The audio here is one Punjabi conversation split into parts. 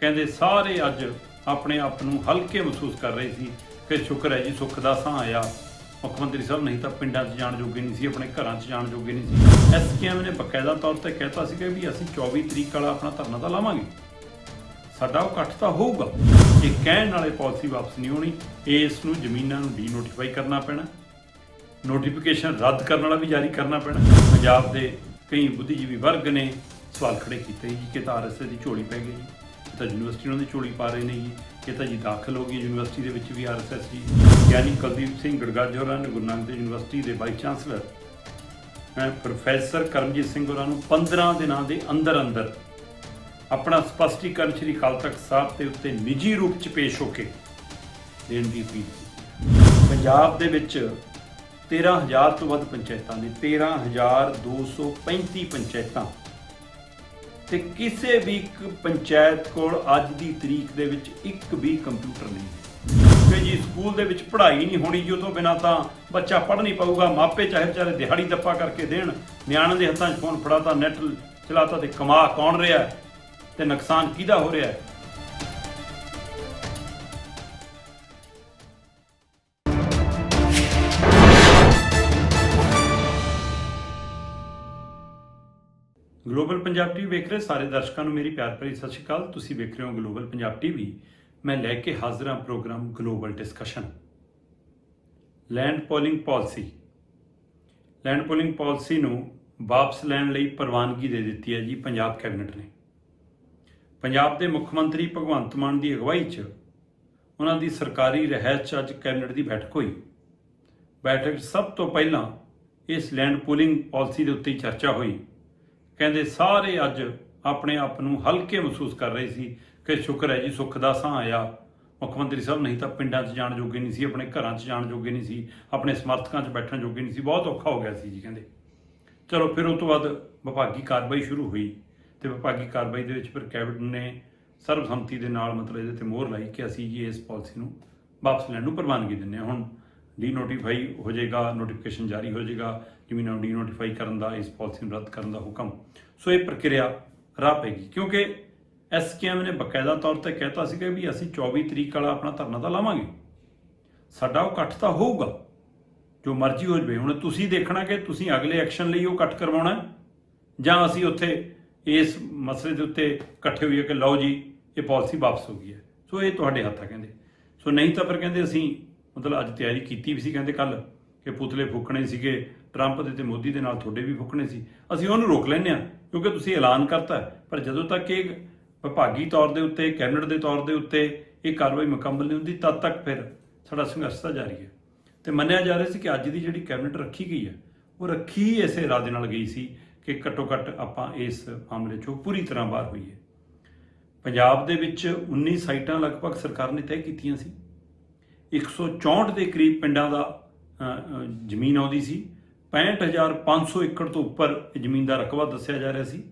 ਕਹਿੰਦੇ, ਸਾਰੇ ਅੱਜ ਆਪਣੇ ਆਪ ਨੂੰ ਹਲਕੇ ਮਹਿਸੂਸ ਕਰ ਰਹੇ ਸੀ ਕਿ ਸ਼ੁਕਰ ਹੈ ਜੀ, ਸੁੱਖ ਦਾ ਸਾਹ ਆਇਆ। ਮੁੱਖ ਮੰਤਰੀ ਸਾਹਿਬ, ਨਹੀਂ ਤਾਂ ਪਿੰਡਾਂ 'ਚ ਜਾਣ ਜੋਗੇ ਨਹੀਂ ਸੀ, ਆਪਣੇ ਘਰਾਂ 'ਚ ਜਾਣ ਜੋਗੇ ਨਹੀਂ ਸੀ। ਐਸਕੇਐਮ ਨੇ ਬਕਾਇਦਾ ਤੌਰ ਤੇ ਕਹਿਤਾ ਸੀ ਕਿ ਵੀ ਅਸੀਂ 24 ਤਰੀਕ ਵਾਲਾ ਆਪਣਾ ਧਰਨਾ ਤਾਂ ਲਾਵਾਂਗੇ। ਸਾਡਾ ਉਹ ਇਕੱਠ ਤਾਂ ਹੋਊਗਾ। ਇਹ ਕਹਿਣ ਵਾਲੇ ਪਾਲਿਸੀ ਵਾਪਸ ਨਹੀਂ ਹੋਣੀ, ਇਸ ਨੂੰ ਜ਼ਮੀਨਾਂ ਨੂੰ ਡੀਨੋਟੀਫਾਈ ਕਰਨਾ ਪੈਣਾ। ਨੋਟੀਫਿਕੇਸ਼ਨ ਰੱਦ ਕਰਨ ਵਾਲਾ ਵੀ ਜਾਰੀ ਕਰਨਾ ਪੈਣਾ। ਪੰਜਾਬ ਦੇ ਕਈ ਬੁੱਧੀਜੀਵੀ ਵਰਗ ਨੇ ਸਵਾਲ ਖੜੇ ਕੀਤੇ ਜੀ ਕਿ ਤਾਂ ਆਰਐਸਐਸ ਦੀ ਝੋਲੀ ਪੈ ਗਈ ਜੀ। ਤਾਂ ਯੂਨੀਵਰਸਿਟੀ ਉਹਨਾਂ ਦੀ ਝੋਲੀ ਪਾ ਰਹੇ ਨੇ ਜੀ। ਇਹ ਤਾਂ ਜੀ ਦਾਖਲ ਹੋ ਗਈ ਯੂਨੀਵਰਸਿਟੀ ਦੇ ਵਿੱਚ ਵੀ ਆਰਐਸਐਸ ਜੀ। ਗਿਆਨੀ ਕੁਲਦੀਪ ਸਿੰਘ ਗੜਗਾਜ ਹੋਰਾਂ ਨੇ ਗੁਰੂ ਨਾਨਕ ਦੇਵ ਯੂਨੀਵਰਸਿਟੀ ਦੇ vice chancellor professor Karamjit Singh ਹੋਰਾਂ ਨੂੰ 15 ਦਿਨਾਂ ਦੇ ਅੰਦਰ ਅੰਦਰ ਆਪਣਾ ਸਪਸ਼ਟੀਕਰਨ ਸ੍ਰੀ ਅਕਾਲ ਤਖਤ ਸਾਹਿਬ ਦੇ ਉੱਤੇ ਨਿੱਜੀ ਰੂਪ ਚ ਪੇਸ਼ ਹੋ ਕੇ ਦੇਣ ਦੀ ਅਪੀਲ ਕੀਤੀ। ਪੰਜਾਬ ਦੇ ਵਿੱਚ 13000 ਤੋਂ ਵੱਧ ਪੰਚਾਇਤਾਂ ਨੇ 13235 ਪੰਚਾਇਤਾਂ ਤੇ ਕਿਸੇ ਵੀ ਇੱਕ ਪੰਚਾਇਤ ਕੋਲ ਅੱਜ ਦੀ ਤਰੀਕ ਦੇ ਵਿੱਚ ਇੱਕ ਵੀ ਕੰਪਿਊਟਰ ਨਹੀਂ ਹੈ। ਕਿ ਜੀ ਸਕੂਲ ਦੇ ਵਿੱਚ ਪੜ੍ਹਾਈ ਨਹੀਂ ਹੋਣੀ ਜੀ ਉਹ ਤੋਂ ਬਿਨਾ ਤਾਂ ਬੱਚਾ ਪੜ੍ਹ ਨਹੀਂ ਪਾਊਗਾ। ਮਾਪੇ ਚਾਹੇ ਵਿਚਾਰੇ ਦਿਹਾੜੀ ਦੱਪਾ ਕਰਕੇ ਦੇਣ, ਨਿਆਣਿਆਂ ਦੇ ਹੱਥਾਂ 'ਚ ਫੋਨ ਫੜਾਤਾ ਨੈਟ ਚਲਾਤਾ ਤੇ ਕਮਾ ਕੌਣ ਰਿਹਾ ਹੈ? ਤੇ ਨੁਕਸਾਨ ਕਿਹਦਾ ਹੋ ਰਿਹਾ ਗਲੋਬਲ ਪੰਜਾਬ ਟੀਵੀ ਵੇਖ ਰਹੇ ਸਾਰੇ ਦਰਸ਼ਕਾਂ ਨੂੰ ਮੇਰੀ ਪਿਆਰ ਭਰੀ ਸਤਿ ਸ਼੍ਰੀ ਅਕਾਲ। ਤੁਸੀਂ ਵੇਖ ਰਹੇ ਹੋ ਗਲੋਬਲ ਪੰਜਾਬ ਟੀਵੀ। ਮੈਂ ਲੈ ਕੇ ਹਾਜ਼ਰ ਹਾਂ programme global discussion. Land pooling policy. Land pooling policy ਨੂੰ ਵਾਪਸ ਲੈਣ ਲਈ ਪ੍ਰਵਾਨਗੀ ਦੇ ਦਿੱਤੀ ਹੈ ਜੀ ਪੰਜਾਬ ਕੈਬਨਿਟ ਨੇ। ਪੰਜਾਬ ਦੇ ਮੁੱਖ ਮੰਤਰੀ ਭਗਵੰਤ ਮਾਨ ਦੀ ਅਗਵਾਈ 'ਚ ਉਹਨਾਂ ਦੀ ਸਰਕਾਰੀ ਰਹਿਤ 'ਚ ਅੱਜ ਕੈਬਨਿਟ ਦੀ ਬੈਠਕ ਹੋਈ। ਬੈਠਕ ਸਭ ਤੋਂ ਪਹਿਲਾਂ ਇਸ ਲੈਂਡ ਪੋਲਿੰਗ ਪਾਲਿਸੀ ਦੇ ਉੱਤੇ ਚਰਚਾ ਹੋਈ। ਕਹਿੰਦੇ, ਸਾਰੇ ਅੱਜ ਆਪਣੇ ਆਪ ਨੂੰ ਹਲਕੇ ਮਹਿਸੂਸ ਕਰ ਰਹੇ ਸੀ ਕਿ ਸ਼ੁਕਰ ਹੈ ਜੀ, ਸੁੱਖ ਦਾ ਸਾਹ ਆਇਆ। ਮੁੱਖ ਮੰਤਰੀ ਸਾਹਿਬ, ਨਹੀਂ ਤਾਂ ਪਿੰਡਾਂ 'ਚ ਜਾਣ ਜੋਗੇ ਨਹੀਂ ਸੀ, ਆਪਣੇ ਘਰਾਂ 'ਚ ਜਾਣ ਜੋਗੇ ਨਹੀਂ ਸੀ, ਆਪਣੇ ਸਮਰਥਕਾਂ 'ਚ ਬੈਠਣ ਜੋਗੇ ਨਹੀਂ ਸੀ। ਬਹੁਤ ਔਖਾ ਹੋ ਗਿਆ ਸੀ ਜੀ, ਕਹਿੰਦੇ। ਚਲੋ, ਫਿਰ ਉਸ ਤੋਂ ਬਾਅਦ ਵਿਭਾਗੀ ਕਾਰਵਾਈ ਸ਼ੁਰੂ ਹੋਈ ਤੇ ਵਿਭਾਗੀ ਕਾਰਵਾਈ ਦੇ ਵਿੱਚ ਫਿਰ ਕੈਬਨਿਟ ਨੇ ਸਰਬਸੰਮਤੀ ਦੇ ਨਾਲ ਮਤਲਬ ਇਹਦੇ ਤੇ ਮੋਹਰ ਲਾਈ ਕਿ ਅਸੀਂ ਜੀ ਇਸ ਪਾਲਿਸੀ ਨੂੰ ਵਾਪਸ ਲੈਣ ਨੂੰ ਪ੍ਰਵਾਨਗੀ ਦਿੰਦੇ ਹਾਂ। ਹੁਣ ਡੀ ਨੋਟੀਫਾਈ ਹੋ ਜਾਏਗਾ ਨੋਟੀਫਿਕੇਸ਼ਨ ਜਾਰੀ ਹੋ ਜਾਏਗਾ ਜ਼ਮੀਨਾਂ ਨੂੰ ਡੀ ਨੋਟੀਫਾਈ ਕਰਨ ਦਾ, ਇਸ ਪਾਲਿਸੀ ਨੂੰ ਰੱਦ ਕਰਨ ਦਾ ਹੁਕਮ। ਸੋ ਇਹ ਪ੍ਰਕਿਰਿਆ ਰਾਹ ਪਏਗੀ ਕਿਉਂਕਿ ਐਸਕੇਐਮ ਨੇ ਬਕਾਇਦਾ ਤੌਰ ਤੇ ਕਹਿਤਾ ਸੀਗਾ ਵੀ ਅਸੀਂ 24 ਤਰੀਕ ਵਾਲਾ ਆਪਣਾ ਧਰਨਾ ਤਾਂ ਲਾਵਾਂਗੇ। ਸਾਡਾ ਉਹ ਇਕੱਠ ਤਾਂ ਹੋਊਗਾ, ਜੋ ਮਰਜ਼ੀ ਹੋ ਜਵੇ। ਹੁਣ ਤੁਸੀਂ ਦੇਖਣਾ ਕਿ ਤੁਸੀਂ ਅਗਲੇ ਐਕਸ਼ਨ ਲਈ ਉਹ ਇਕੱਠ ਕਰਵਾਉਣਾ ਜਾਂ ਅਸੀਂ ਉੱਥੇ ਇਸ ਮਸਲੇ ਦੇ ਉੱਤੇ ਇਕੱਠੇ ਹੋਈਏ ਕਿ ਲਓ ਜੀ, ਇਹ ਪਾਲਿਸੀ ਵਾਪਸ ਹੋ ਗਈ ਹੈ। ਸੋ ਇਹ ਤੁਹਾਡੇ ਹੱਥ ਆ ਕਹਿੰਦੇ। ਸੋ ਨਹੀਂ ਤਾਂ ਫਿਰ ਕਹਿੰਦੇ ਅਸੀਂ ਮਤਲਬ ਅੱਜ ਤਿਆਰੀ ਕੀਤੀ ਵੀ ਸੀ, ਕਹਿੰਦੇ ਕੱਲ ਕਿ ਪੁਤਲੇ ਫੂਕਣੇ ਸੀਗੇ ਟਰੰਪ ਦੇ ਤੇ ਮੋਦੀ ਦੇ ਨਾਲ ਤੁਹਾਡੇ ਵੀ ਫੂਕਣੇ ਸੀ। ਅਸੀਂ ਉਹਨੂੰ ਰੋਕ ਲੈਂਦੇ ਆ ਕਿਉਂਕਿ ਤੁਸੀਂ ਐਲਾਨ ਕਰਤਾ ਪਰ ਜਦੋਂ ਤੱਕ ਇਹ ਵਿਭਾਗੀ ਤੌਰ ਦੇ ਉੱਤੇ, ਕੈਬਨਿਟ ਦੇ ਤੌਰ ਦੇ ਉੱਤੇ ਇਹ ਕਾਰਵਾਈ ਮੁਕੰਮਲ ਨਹੀਂ ਹੁੰਦੀ, ਤਦ ਤੱਕ ਫਿਰ ਸਾਡਾ ਸੰਘਰਸ਼ ਤਾਂ ਜਾਰੀ ਹੈ। ਤੇ ਮੰਨਿਆ ਜਾ ਰਿਹਾ ਸੀ ਕਿ ਅੱਜ ਦੀ ਜਿਹੜੀ ਕੈਬਨਿਟ ਰੱਖੀ ਗਈ ਹੈ, ਉਹ ਰੱਖੀ ਹੀ ਇਸੇ ਇਰਾਦੇ ਨਾਲ ਗਈ ਸੀ ਕਿ ਘੱਟੋ ਘੱਟ ਆਪਾਂ ਇਸ ਮਾਮਲੇ 'ਚੋਂ ਪੂਰੀ ਤਰ੍ਹਾਂ ਬਾਹਰ ਹੋਈਏ। ਪੰਜਾਬ ਦੇ ਵਿੱਚ 19 ਸਾਈਟਾਂ ਲਗਭਗ ਸਰਕਾਰ ਨੇ ਤੈਅ ਕੀਤੀਆਂ ਸੀ। 164 ਦੇ ਕਰੀਬ ਪਿੰਡਾਂ ਦਾ ਜ਼ਮੀਨ ਆਉਂਦੀ ਸੀ। 65500 ਏਕੜ ਤੋਂ ਉੱਪਰ ਇਹ ਜ਼ਮੀਨ ਦਾ ਰਕਬਾ ਦੱਸਿਆ ਜਾ ਰਿਹਾ ਸੀ।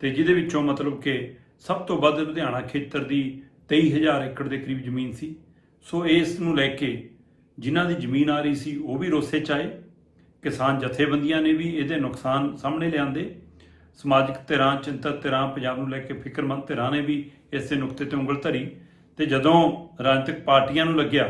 ਤੇ ਜਿਹਦੇ ਵਿੱਚੋਂ ਮਤਲਬ ਕਿ ਸਭ ਤੋਂ ਵੱਧ ਲੁਧਿਆਣਾ ਖੇਤਰ ਦੀ 23000 ਏਕੜ ਦੇ ਕਰੀਬ ਜ਼ਮੀਨ ਸੀ। ਸੋ ਇਸ ਨੂੰ ਲੈ ਕੇ ਜਿਨ੍ਹਾਂ ਦੀ ਜ਼ਮੀਨ ਆ ਰਹੀ ਸੀ, ਉਹ ਵੀ ਰੋਸੇ ਚ ਆਏ। ਕਿਸਾਨ ਜਥੇਬੰਦੀਆਂ ਨੇ ਵੀ ਇਹਦੇ ਨੁਕਸਾਨ ਸਾਹਮਣੇ ਲਿਆਂਦੇ। ਸਮਾਜਿਕ ਧਿਰਾਂ, ਚਿੰਤਤ ਧਿਰਾਂ, ਪੰਜਾਬ ਨੂੰ ਲੈ ਕੇ ਫਿਕਰਮੰਦ ਧਿਰਾਂ ਨੇ ਵੀ ਇਸੇ ਨੁਕਤੇ ਤੇ ਉਂਗਲ ਧਰੀ। ਤੇ ਜਦੋਂ ਰਾਜਨੀਤਿਕ ਪਾਰਟੀਆਂ ਨੂੰ ਲੱਗਿਆ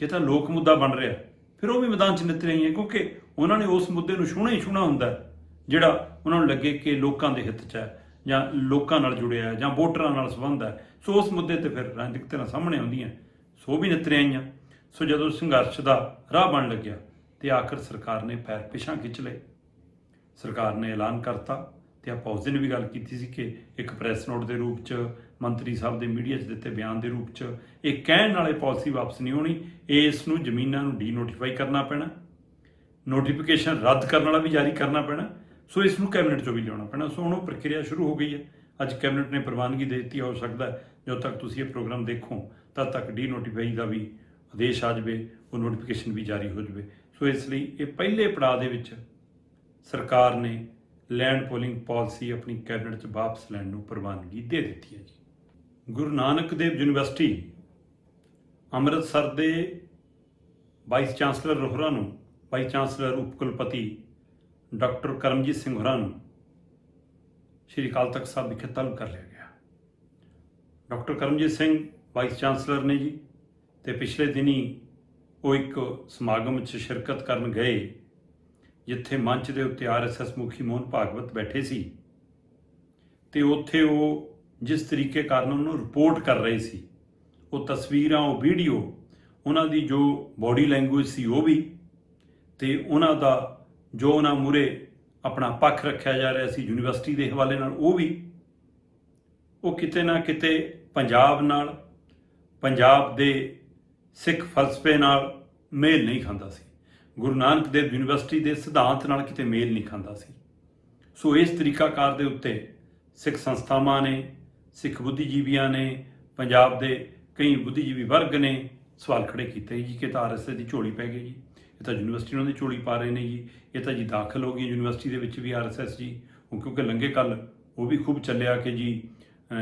ਕਿ ਤਾਂ ਲੋਕ ਮੁੱਦਾ ਬਣ ਰਿਹਾ, ਫਿਰ ਉਹ ਵੀ ਮੈਦਾਨ 'ਚ ਨਿੱਤ ਰਹੀਆਂ ਕਿਉਂਕਿ ਉਹਨਾਂ ਨੇ ਉਸ ਮੁੱਦੇ ਨੂੰ ਛੂਹਣਾ ਹੀ ਛੂਹਣਾ ਹੁੰਦਾ ਜਿਹੜਾ ਉਹਨਾਂ ਨੂੰ ਲੱਗੇ ਕਿ ਲੋਕਾਂ ਦੇ ਹਿੱਤ 'ਚ ਹੈ ਜਾਂ ਲੋਕਾਂ ਨਾਲ ਜੁੜਿਆ ਹੈ ਜਾਂ ਵੋਟਰਾਂ ਨਾਲ ਸੰਬੰਧ ਹੈ। ਸੋ ਉਸ ਮੁੱਦੇ ਤੇ ਫਿਰ ਰਾਜਨੀਤਿਕ ਧਿਰਾਂ ਸਾਹਮਣੇ ਆਉਂਦੀਆਂ, ਸੋ ਉਹ ਵੀ ਨਿੱਤ ਆਈਆਂ। ਸੋ ਜਦੋਂ ਸੰਘਰਸ਼ ਦਾ ਰਾਹ ਬਣ ਲੱਗਿਆ ਤੇ ਆਖਰ ਸਰਕਾਰ ਨੇ ਪੈਰ ਪਿਛਾਂ ਖਿੱਚ ਲਏ। ਸਰਕਾਰ ਨੇ ਐਲਾਨ ਕਰਤਾ ਤੇ ਆਪਾਂ ਉਸ ਦਿਨ ਵੀ ਗੱਲ ਕੀਤੀ ਸੀ ਕਿ ਇੱਕ ਪ੍ਰੈਸ ਨੋਟ ਦੇ ਰੂਪ 'ਚ ਮੰਤਰੀ ਸਾਹਿਬ ਦੇ ਮੀਡੀਆ 'ਚ ਦਿੱਤੇ ਬਿਆਨ ਦੇ ਰੂਪ 'ਚ ਇਹ ਕਹਿਣ ਵਾਲੇ ਪਾਲਿਸੀ ਵਾਪਸ ਨਹੀਂ ਹੋਣੀ, ਇਸ ਨੂੰ ਜ਼ਮੀਨਾਂ ਨੂੰ ਡੀਨੋਟੀਫਾਈ ਕਰਨਾ ਪੈਣਾ ਨੋਟੀਫਿਕੇਸ਼ਨ ਰੱਦ ਕਰਨ ਵਾਲਾ ਵੀ ਜਾਰੀ ਕਰਨਾ ਪੈਣਾ, ਸੋ ਇਸ ਨੂੰ ਕੈਬਨਿਟ 'ਚੋਂ ਵੀ ਲਿਆਉਣਾ ਪੈਣਾ। ਸੋ ਹੁਣ ਉਹ ਪ੍ਰਕਿਰਿਆ ਸ਼ੁਰੂ ਹੋ ਗਈ ਹੈ। ਅੱਜ ਕੈਬਨਿਟ ਨੇ ਪ੍ਰਵਾਨਗੀ ਦੇ ਦਿੱਤੀ, ਹੋ ਸਕਦਾ ਜਦੋਂ ਤੱਕ ਤੁਸੀਂ ਇਹ ਪ੍ਰੋਗਰਾਮ ਦੇਖੋ, ਤਦ ਤੱਕ ਡੀਨੋਟੀਫਾਈ ਦਾ ਵੀ ਆਦੇਸ਼ ਆ ਜਾਵੇ, ਉਹ ਨੋਟੀਫਿਕੇਸ਼ਨ ਵੀ ਜਾਰੀ ਹੋ ਜਾਵੇ। ਸੋ ਇਸ ਲਈ ਇਹ ਪਹਿਲੇ ਪੜਾਅ ਦੇ ਵਿੱਚ ਸਰਕਾਰ ਨੇ ਲੈਂਡ ਪੋਲਿੰਗ ਪਾਲਿਸੀ ਆਪਣੀ ਕੈਬਨਿਟ 'ਚ ਵਾਪਸ ਲੈਣ ਨੂੰ ਪ੍ਰਵਾਨਗੀ ਦੇ ਦਿੱਤੀ ਹੈ ਜੀ। ਗੁਰੂ ਨਾਨਕ ਦੇਵ ਯੂਨੀਵਰਸਿਟੀ ਅੰਮ੍ਰਿਤਸਰ ਦੇ ਵਾਈਸ ਚਾਂਸਲਰ ਰੋਹਰਾ ਨੂੰ, ਵਾਈਸ ਚਾਂਸਲਰ ਉਪ ਕੁਲਪਤੀ ਡਾਕਟਰ ਕਰਮਜੀਤ ਸਿੰਘ ਹੋਰਾਂ ਨੂੰ ਸ਼੍ਰੀ ਅਕਾਲ ਤਖਤ ਸਾਹਿਬ ਵਿਖੇ ਤਲਬ ਕਰ ਲਿਆ ਗਿਆ। Doctor Karamjit Singh vice chancellor ਨੇ ਜੀ ਤੇ ਪਿਛਲੇ ਦਿਨੀ ਉਹ ਇੱਕ ਸਮਾਗਮ 'ਚ ਸ਼ਿਰਕਤ ਕਰਨ ਗਏ, ਜਿੱਥੇ ਮੰਚ ਦੇ ਉੱਤੇ ਆਰਐਸਐਸ ਮੁਖੀ ਮੋਹਨ ਭਾਗਵਤ ਬੈਠੇ ਸੀ ਤੇ ਉੱਥੇ ਉਹ ਜਿਸ ਤਰੀਕੇ ਕਾਰਨ ਉਹਨੂੰ ਰਿਪੋਰਟ ਕਰ ਰਹੇ ਸੀ, ਉਹ ਤਸਵੀਰਾਂ, ਉਹ ਵੀਡੀਓ, ਉਹਨਾਂ ਦੀ ਜੋ ਬਾਡੀ ਲੈਂਗੁਏਜ ਸੀ ਉਹ ਵੀ ਤੇ ਉਹਨਾਂ ਦਾ ਜੋ ਉਹਨਾਂ ਮੂਰੇ ਆਪਣਾ ਪੱਖ ਰੱਖਿਆ ਜਾ ਰਿਹਾ ਸੀ ਯੂਨੀਵਰਸਿਟੀ ਦੇ ਹਵਾਲੇ ਨਾਲ, ਉਹ ਵੀ ਉਹ ਕਿਤੇ ਨਾ ਕਿਤੇ ਪੰਜਾਬ ਨਾਲ, ਪੰਜਾਬ ਦੇ ਸਿੱਖ ਫਲਸਫੇ ਨਾਲ ਮੇਲ ਨਹੀਂ ਖਾਂਦਾ ਸੀ। ਗੁਰੂ ਨਾਨਕ ਦੇਵ ਯੂਨੀਵਰਸਿਟੀ ਦੇ ਸਿਧਾਂਤ ਨਾਲ ਕਿਤੇ ਮੇਲ ਨਹੀਂ ਖਾਂਦਾ ਸੀ। ਸੋ ਇਸ ਤਰੀਕਾਕਾਰ ਦੇ ਉੱਤੇ ਸਿੱਖ ਸੰਸਥਾਵਾਂ ਨੇ ਸਿੱਖ ਬੁੱਧੀਜੀਵੀਆਂ ਨੇ, ਪੰਜਾਬ ਦੇ ਕਈ ਬੁੱਧੀਜੀਵੀ ਵਰਗ ਨੇ ਸਵਾਲ ਖੜੇ ਕੀਤੇ ਜੀ ਕਿ ਤਾਂ ਆਰਐਸਐਸ ਦੀ ਝੋਲੀ ਪੈ ਗਈ ਜੀ, ਇਹ ਤਾਂ ਯੂਨੀਵਰਸਿਟੀ ਉਹਨਾਂ ਦੀ ਝੋਲੀ ਪਾ ਰਹੇ ਨੇ ਜੀ, ਇਹ ਤਾਂ ਜੀ ਦਾਖਲ ਹੋ ਗਈ ਯੂਨੀਵਰਸਿਟੀ ਦੇ ਵਿੱਚ ਵੀ ਆਰਐਸਐਸ ਜੀ ਉਹ ਕਿਉਂਕਿ ਲੰਗੇ ਕੱਲ ਉਹ ਵੀ ਖੂਬ ਚੱਲਿਆ ਕਿ ਜੀ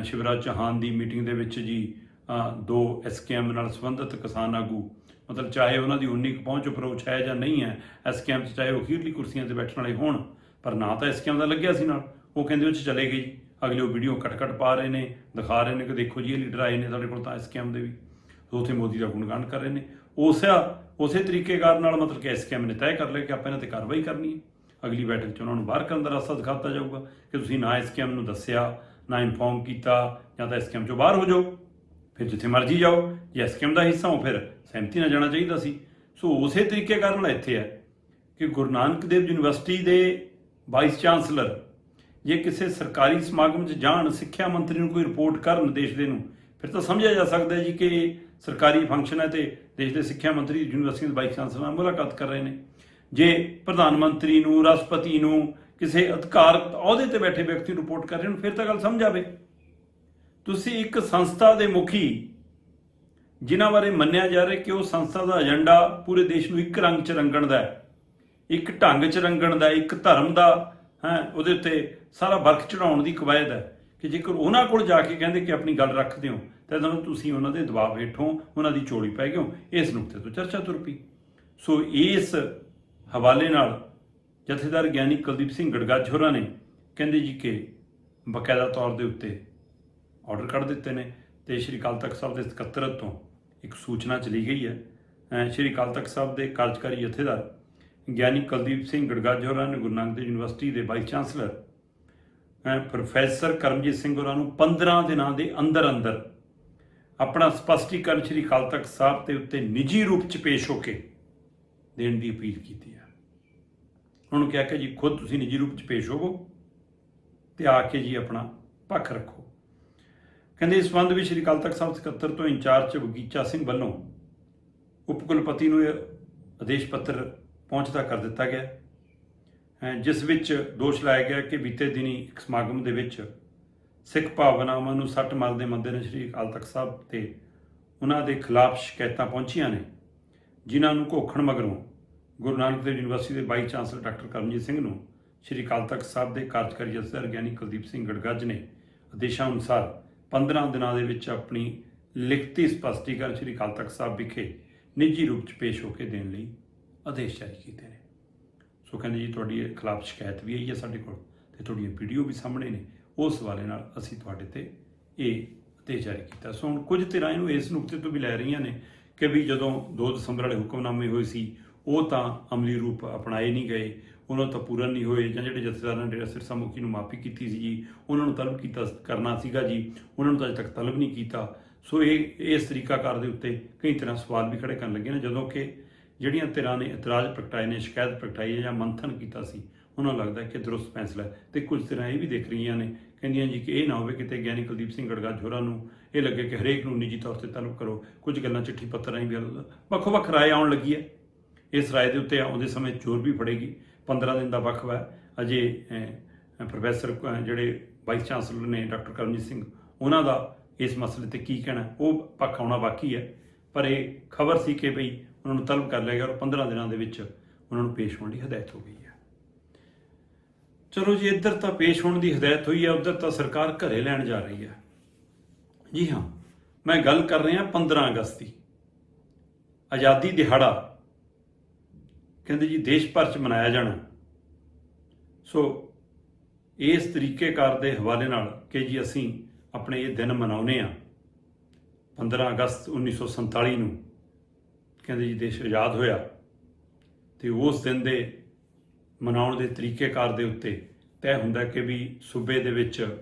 ਸ਼ਿਵਰਾਜ ਚੌਹਾਨ ਦੀ ਮੀਟਿੰਗ ਦੇ ਵਿੱਚ ਜੀ, ਅਹ ਦੋ ਐਸਕੇਐਮ ਨਾਲ ਸੰਬੰਧਿਤ ਕਿਸਾਨ ਆਗੂ, ਮਤਲਬ ਚਾਹੇ ਉਹਨਾਂ ਦੀ ਉਨੀ ਕੁ ਪਹੁੰਚ ਅਪਰੋਚ ਹੈ ਜਾਂ ਨਹੀਂ ਹੈ ਐਸਕੇਐਮ 'ਚ ਚਾਹੇ ਉਹ ਅਖੀਰਲੀ ਕੁਰਸੀਆਂ ਤੇ ਬੈਠਣ ਵਾਲੇ ਹੋਣ, ਪਰ ਨਾ ਤਾਂ ਐਸਕੇਐਮ ਦਾ ਲੱਗਿਆ ਸੀ ਨਾਲ, ਉਹ ਕਹਿੰਦੇ ਉਹ 'ਚ ਚਲੇ ਗਏ ਜੀ। ਅਗਲੇ ਉਹ ਵੀਡੀਓ ਕੱਟ-ਕੱਟ ਪਾ ਰਹੇ ਨੇ, ਦਿਖਾ ਰਹੇ ਨੇ ਕਿ ਦੇਖੋ ਜੀ ਇਹ ਲੀਡਰ ਆਏ ਨੇ ਸਾਡੇ ਕੋਲ ਤਾਂ ਐਸਕੇਐਮ ਦੇ ਵੀ। ਸੋ ਉੱਥੇ ਮੋਦੀ ਦਾ ਗੁਣਗਾਨ ਕਰ ਰਹੇ ਨੇ। ਉਸਿਆ ਉਸੇ ਤਰੀਕੇਕਾਰ ਨਾਲ ਮਤਲਬ ਕਿ ਐਸਕੇਐਮ ਨੇ ਤੈਅ ਕਰ ਲਿਆ ਕਿ ਆਪਾਂ ਇਹਨਾਂ ਤੇ ਕਾਰਵਾਈ ਕਰਨੀ ਹੈ। ਅਗਲੀ ਬੈਠਕ 'ਚ ਉਹਨਾਂ ਨੂੰ ਬਾਹਰ ਕਰਨ ਦਾ ਰਸਤਾ ਦਿਖਾਤਾ ਜਾਊਗਾ ਕਿ ਤੁਸੀਂ ਨਾ ਐਸਕੇਐਮ ਨੂੰ ਦੱਸਿਆ, ਨਾ ਇਨਫੋਰਮ ਕੀਤਾ, ਜਾਂ ਤਾਂ ਐਸਕੇਐਮ 'ਚੋਂ ਬਾਹਰ ਹੋ ਜਾਓ। ਫਿਰ ਜਿੱਥੇ ਮਰਜ਼ੀ ਜਾਓ, ਜੇ ਐਸਕੇਐਮ ਦਾ ਹਿੱਸਾ ਹੋ, ਫਿਰ ਸਹਿਮਤੀ ਨਾਲ ਜਾਣਾ ਚਾਹੀਦਾ ਸੀ। ਸੋ ਉਸੇ ਤਰੀਕੇ ਕਾਰਨ ਨਾਲ ਇੱਥੇ ਹੈ ਕਿ ਗੁਰੂ ਨਾਨਕ ਦੇਵ ਯੂਨੀਵਰਸਿਟੀ ਦੇ ਵਾਈਸ ਚਾਂਸਲਰ ਜੇ ਕਿਸੇ ਸਰਕਾਰੀ ਸਮਾਗਮ 'ਚ ਜਾਣ, ਸਿੱਖਿਆ ਮੰਤਰੀ ਨੂੰ ਕੋਈ ਰਿਪੋਰਟ ਕਰਨ ਦੇਸ਼ ਦੇ ਨੂੰ, ਫਿਰ ਤਾਂ ਸਮਝਿਆ ਜਾ ਸਕਦਾ ਜੀ ਕਿ ਇਹ ਸਰਕਾਰੀ ਫੰਕਸ਼ਨ ਹੈ ਤੇ ਦੇਸ਼ ਦੇ ਸਿੱਖਿਆ ਮੰਤਰੀ ਯੂਨੀਵਰਸਿਟੀ ਦੇ ਵਾਈਸ ਚਾਂਸਲਰ ਨਾਲ ਮੁਲਾਕਾਤ ਕਰ ਰਹੇ ਨੇ। ਜੇ ਪ੍ਰਧਾਨ ਮੰਤਰੀ ਨੂੰ, ਰਾਸ਼ਟਰਪਤੀ ਨੂੰ ਕਿਸੇ ਅਧਿਕਾਰਤ ਅਹੁਦੇ ਤੇ ਬੈਠੇ ਵਿਅਕਤੀ ਨੂੰ ਰਿਪੋਰਟ ਕਰ ਰਹੇ ਨੇ, ਫਿਰ ਤਾਂ ਗੱਲ ਸਮਝ ਆਵੇ। ਤੁਸੀਂ ਇੱਕ ਸੰਸਥਾ ਦੇ ਮੁਖੀ ਜਿਨ੍ਹਾਂ ਬਾਰੇ ਮੰਨਿਆ ਜਾ ਰਿਹਾ ਕਿ ਉਹ ਸੰਸਥਾ ਦਾ ਏਜੰਡਾ ਪੂਰੇ ਦੇਸ਼ ਨੂੰ ਇੱਕ ਰੰਗ 'ਚ ਰੰਗਣ ਦਾ ਹੈ, ਇੱਕ ਢੰਗ 'ਚ ਰੰਗਣ ਦਾ ਇੱਕ ਧਰਮ ਦਾ, ਹੈ, ਉਹਦੇ ਉੱਤੇ ਸਾਰਾ ਵਰਖ ਚੜਾਉਣ ਦੀ ਕਵਾਇਦ ਹੈ ਕਿ ਜੇਕਰ ਉਹਨਾਂ ਕੋਲ ਜਾ ਕੇ ਕਹਿੰਦੇ ਕਿ ਆਪਣੀ ਗੱਲ ਰੱਖਦੇ ਹੋ, ਤਾਂ ਤਾਂ ਤੁਸੀਂ ਉਹਨਾਂ ਦੇ ਦਬਾਅ ਹੇਠੋਂ ਉਹਨਾਂ ਦੀ ਚੋਲੀ ਪੈ ਗਏ ਹੋ, ਇਸ ਨੁਕਤੇ ਤੋਂ ਚਰਚਾ ਤੁਰ ਪਈ। ਸੋ ਇਸ ਹਵਾਲੇ ਨਾਲ ਜਥੇਦਾਰ ਗਿਆਨੀ ਕੁਲਦੀਪ ਸਿੰਘ ਗੜਗੱਜ ਹੋਰਾਂ ਨੇ ਕਹਿੰਦੇ ਜੀ ਕਿ ਬਕਾਇਦਾ ਤੌਰ ਦੇ ਉੱਤੇ ਆਰਡਰ ਕੱਢ ਦਿੱਤੇ ਨੇ ਤੇ ਸ਼੍ਰੀ ਅਕਾਲ ਤਖਤ ਸਾਹਿਬ ਦੇ ਸਕੱਤਰਤ ਤੋਂ ਇੱਕ ਸੂਚਨਾ ਚਲੀ ਗਈ ਹੈ। ਸ਼੍ਰੀ ਅਕਾਲ ਤਖਤ ਸਾਹਿਬ ਦੇ ਕਾਰਜਕਾਰੀ ਜਥੇਦਾਰ ਗਿਆਨੀ ਕੁਲਦੀਪ ਸਿੰਘ ਗੜਗਾਜ ਹੋਰਾਂ ਨੇ ਗੁਰੂ ਨਾਨਕ ਦੇਵ ਯੂਨੀਵਰਸਿਟੀ ਦੇ vice chancellor professor Karamjit Singh ਹੋਰਾਂ ਨੂੰ 15 ਦਿਨਾਂ ਦੇ ਅੰਦਰ ਅੰਦਰ ਆਪਣਾ ਸਪਸ਼ਟੀਕਰਨ ਸ਼੍ਰੀ ਅਕਾਲ ਤਖਤ ਸਾਹਿਬ ਦੇ ਉੱਤੇ ਨਿੱਜੀ ਰੂਪ 'ਚ ਪੇਸ਼ ਹੋ ਕੇ ਦੇਣ ਦੀ ਅਪੀਲ ਕੀਤੀ ਹੈ। ਉਹਨਾਂ ਨੂੰ ਕਿਹਾ ਕਿ ਜੀ, ਖੁਦ ਤੁਸੀਂ ਨਿੱਜੀ ਰੂਪ 'ਚ ਪੇਸ਼ ਹੋਵੋ ਤੇ ਆ ਕੇ ਜੀ ਆਪਣਾ ਪੱਖ ਰੱਖੋ। ਕਹਿੰਦੇ, ਇਸ ਸੰਬੰਧ ਵਿੱਚ ਸ਼੍ਰੀ ਅਕਾਲ ਤਖਤ ਸਾਹਿਬ ਸਕੱਤਰ ਤੋਂ ਇੰਚਾਰਜ ਬਗੀਚਾ ਸਿੰਘ ਵੱਲੋਂ ਉਪ ਕੁਲਪਤੀ ਨੂੰ ਇਹ ਆਦੇਸ਼ ਪੱਤਰ ਪਹੁੰਚਦਾ ਕਰ ਦਿੱਤਾ ਗਿਆ। ਜਿਸ ਵਿੱਚ ਦੋਸ਼ ਲਾਇਆ ਗਿਆ ਕਿ ਬੀਤੇ ਦਿਨੀ ਇੱਕ ਸਮਾਗਮ ਦੇ ਵਿੱਚ ਸਿੱਖ ਭਾਵਨਾਵਾਂ ਨੂੰ ਸੱਟ ਮਾਰਨ ਮੰਦੇ ਨੇ ਸ਼੍ਰੀ ਅਕਾਲ ਤਖਤ ਸਾਹਿਬ ਤੇ ਉਹਨਾਂ ਦੇ ਖਿਲਾਫ ਸ਼ਿਕਾਇਤਾਂ ਪਹੁੰਚੀਆਂ ਨੇ, ਜਿਨ੍ਹਾਂ ਨੂੰ ਘੋਖਣ ਮਗਰੋਂ ਗੁਰੂ ਨਾਨਕ ਦੇਵ ਯੂਨੀਵਰਸਿਟੀ ਦੇ vice chancellor doctor Karamjit Singh ਨੂੰ ਸ਼੍ਰੀ ਅਕਾਲ ਤਖਤ ਸਾਹਿਬ ਦੇ ਕਾਰਜਕਾਰੀ ਅਫਸਰ ਗਿਆਨੀ ਕੁਲਦੀਪ ਸਿੰਘ ਗੜਗੱਜ ਨੇ ਆਦੇਸ਼ਾਂ ਅਨੁਸਾਰ 15 ਦਿਨਾਂ ਦੇ ਵਿੱਚ ਆਪਣੀ ਲਿਖਤੀ ਸਪਸ਼ਟੀਕਰਨ ਸ਼੍ਰੀ ਅਕਾਲ ਤਖਤ ਸਾਹਿਬ ਵਿਖੇ ਨਿੱਜੀ ਰੂਪ 'ਚ ਪੇਸ਼ ਹੋ ਕੇ ਦੇਣ ਲਈ ਆਦੇਸ਼ ਜਾਰੀ ਕੀਤੇ ਨੇ। ਸੋ ਕਹਿੰਦੇ ਜੀ, ਤੁਹਾਡੀ ਇਹ ਖਿਲਾਫ ਸ਼ਿਕਾਇਤ ਵੀ ਆਈ ਹੈ ਸਾਡੇ ਕੋਲ ਤੇ ਤੁਹਾਡੀਆਂ ਵੀਡੀਓ ਵੀ ਸਾਹਮਣੇ ਨੇ। ਉਸ ਹਵਾਲੇ ਨਾਲ ਅਸੀਂ ਤੁਹਾਡੇ ਤੇ ਇਹ ਆਦੇਸ਼ ਜਾਰੀ ਕੀਤਾ। ਸੋ ਹੁਣ ਕੁਝ ਧਿਰਾਂ ਇਹਨੂੰ ਇਸ ਨੁਕਤੇ ਤੋਂ ਵੀ ਲੈ ਰਹੀਆਂ ਨੇ ਕਿ ਵੀ ਜਦੋਂ 2 ਦਸੰਬਰ ਵਾਲੇ ਹੁਕਮਨਾਮੇ ਹੋਏ ਸੀ, ਉਹ ਤਾਂ ਅਮਲੀ ਰੂਪ ਅਪਣਾਏ ਨਹੀਂ ਗਏ, ਉਹਨਾਂ ਤਾਂ ਪੂਰਨ ਨਹੀਂ ਹੋਏ ਜਾਂ ਜਿਹੜੇ ਜਥੇਦਾਰਾਂ ਨੇ ਡੇਰਾ ਸਿਰਸਾ ਮੁਖੀ ਨੂੰ ਮਾਫੀ ਕੀਤੀ ਸੀ ਜੀ, ਉਹਨਾਂ ਨੂੰ ਤਲਬ ਕੀਤਾ ਕਰਨਾ ਸੀਗਾ ਜੀ, ਉਹਨਾਂ ਨੂੰ ਤਾਂ ਅਜੇ ਤੱਕ ਤਲਬ ਨਹੀਂ ਕੀਤਾ। ਸੋ ਇਹ, ਇਸ ਤਰੀਕਾਕਾਰ ਦੇ ਉੱਤੇ ਕਈ ਤਰ੍ਹਾਂ ਸਵਾਲ ਵੀ ਖੜੇ ਕਰਨ ਲੱਗੇ ਨੇ, ਜਦੋਂ ਕਿ ਜਿਹੜੀਆਂ ਧਿਰਾਂ ਨੇ ਇਤਰਾਜ਼ ਪ੍ਰਗਟਾਏ ਨੇ, ਸ਼ਿਕਾਇਤ ਪ੍ਰਗਟਾਈ ਹੈ ਜਾਂ ਮੰਥਨ ਕੀਤਾ ਸੀ, ਉਹਨਾਂ ਨੂੰ ਲੱਗਦਾ ਕਿ ਦਰੁਸਤ ਫੈਸਲਾ ਹੈ। ਤੇ ਕੁਝ ਧਿਰਾਂ ਇਹ ਵੀ ਦੇਖ ਰਹੀਆਂ ਨੇ, ਕਹਿੰਦੀਆਂ ਜੀ ਕਿ ਇਹ ਨਾ ਹੋਵੇ ਕਿਤੇ ਗਿਆਨੀ ਕੁਲਦੀਪ ਸਿੰਘ ਗੜਗੱਜ ਹੋਰਾਂ ਨੂੰ ਇਹ ਲੱਗੇ ਕਿ ਹਰੇਕ ਨੂੰ ਨਿੱਜੀ ਤੌਰ ਤੇ ਤਲਬ ਕਰੋ। ਕੁਝ ਗੱਲਾਂ ਚਿੱਠੀ ਪੱਤਰ ਰਾਹੀਂ ਵੀ ਵੱਖੋ ਵੱਖ ਰਾਏ ਆਉਣ ਲੱਗੀ ਹੈ। ਇਸ ਰਾਏ ਦੇ ਉੱਤੇ ਆਉਂਦੇ ਸਮੇਂ ਚੋਰ ਵੀ ਫੜੇਗੀ। 15 ਦਿਨ ਦਾ ਵਕਫਾ ਹੈ। ਅਜੇ ਪ੍ਰੋਫੈਸਰ ਜਿਹੜੇ ਵਾਈਸ ਚਾਂਸਲਰ ਨੇ ਡਾਕਟਰ ਕਰਮਜੀਤ ਸਿੰਘ, ਉਹਨਾਂ ਦਾ ਇਸ ਮਸਲੇ ਤੇ ਕੀ ਕਹਿਣਾ ਉਹ ਪੱਖ ਆਉਣਾ ਬਾਕੀ ਹੈ। ਪਰ ਇਹ ਖਬਰ ਸੀ ਕਿ ਭਈ ਉਹਨਾਂ ਨੂੰ ਤਲਬ ਕਰ ਲਿਆ ਗਿਆ ਔਰ 15 ਦਿਨਾਂ ਦੇ ਵਿੱਚ ਉਹਨਾਂ ਨੂੰ ਪੇਸ਼ ਹੋਣ ਦੀ ਹਦਾਇਤ ਹੋ ਗਈ ਹੈ। ਚਲੋ ਜੀ, ਇੱਧਰ ਤਾਂ ਪੇਸ਼ ਹੋਣ ਦੀ ਹਦਾਇਤ ਹੋਈ ਹੈ, ਉੱਧਰ ਤਾਂ ਸਰਕਾਰ ਘਰੇ ਲੈਣ ਜਾ ਰਹੀ ਹੈ। ਜੀ ਹਾਂ, ਮੈਂ ਗੱਲ ਕਰ ਰਿਹਾ 15 ਅਗਸਤ ਦੀ। ਆਜ਼ਾਦੀ ਦਿਹਾੜਾ, ਕਹਿੰਦੇ ਜੀ, ਦੇਸ਼ ਭਰ ਚ ਮਨਾਇਆ ਜਾਣਾ। ਸੋ ਇਸ ਤਰੀਕੇਕਾਰ ਦੇ ਹਵਾਲੇ ਨਾਲ ਕਿ ਜੀ ਅਸੀਂ ਆਪਣੇ ਇਹ ਦਿਨ ਮਨਾਉਨੇ ਆ 15 ਅਗਸਤ 1947 ਨੂੰ। ਕਹਿੰਦੇ ਜੀ ਦੇਸ਼ ਆਜ਼ਾਦ ਹੋਇਆ ਤੇ ਉਸ ਦਿਨ ਦੇ ਮਨਾਉਣ ਦੇ ਤਰੀਕੇਕਾਰ ਦੇ ਉੱਤੇ ਤੈਅ ਹੁੰਦਾ ਕਿ ਵੀ ਸੂਬੇ ਦੇ ਵਿੱਚ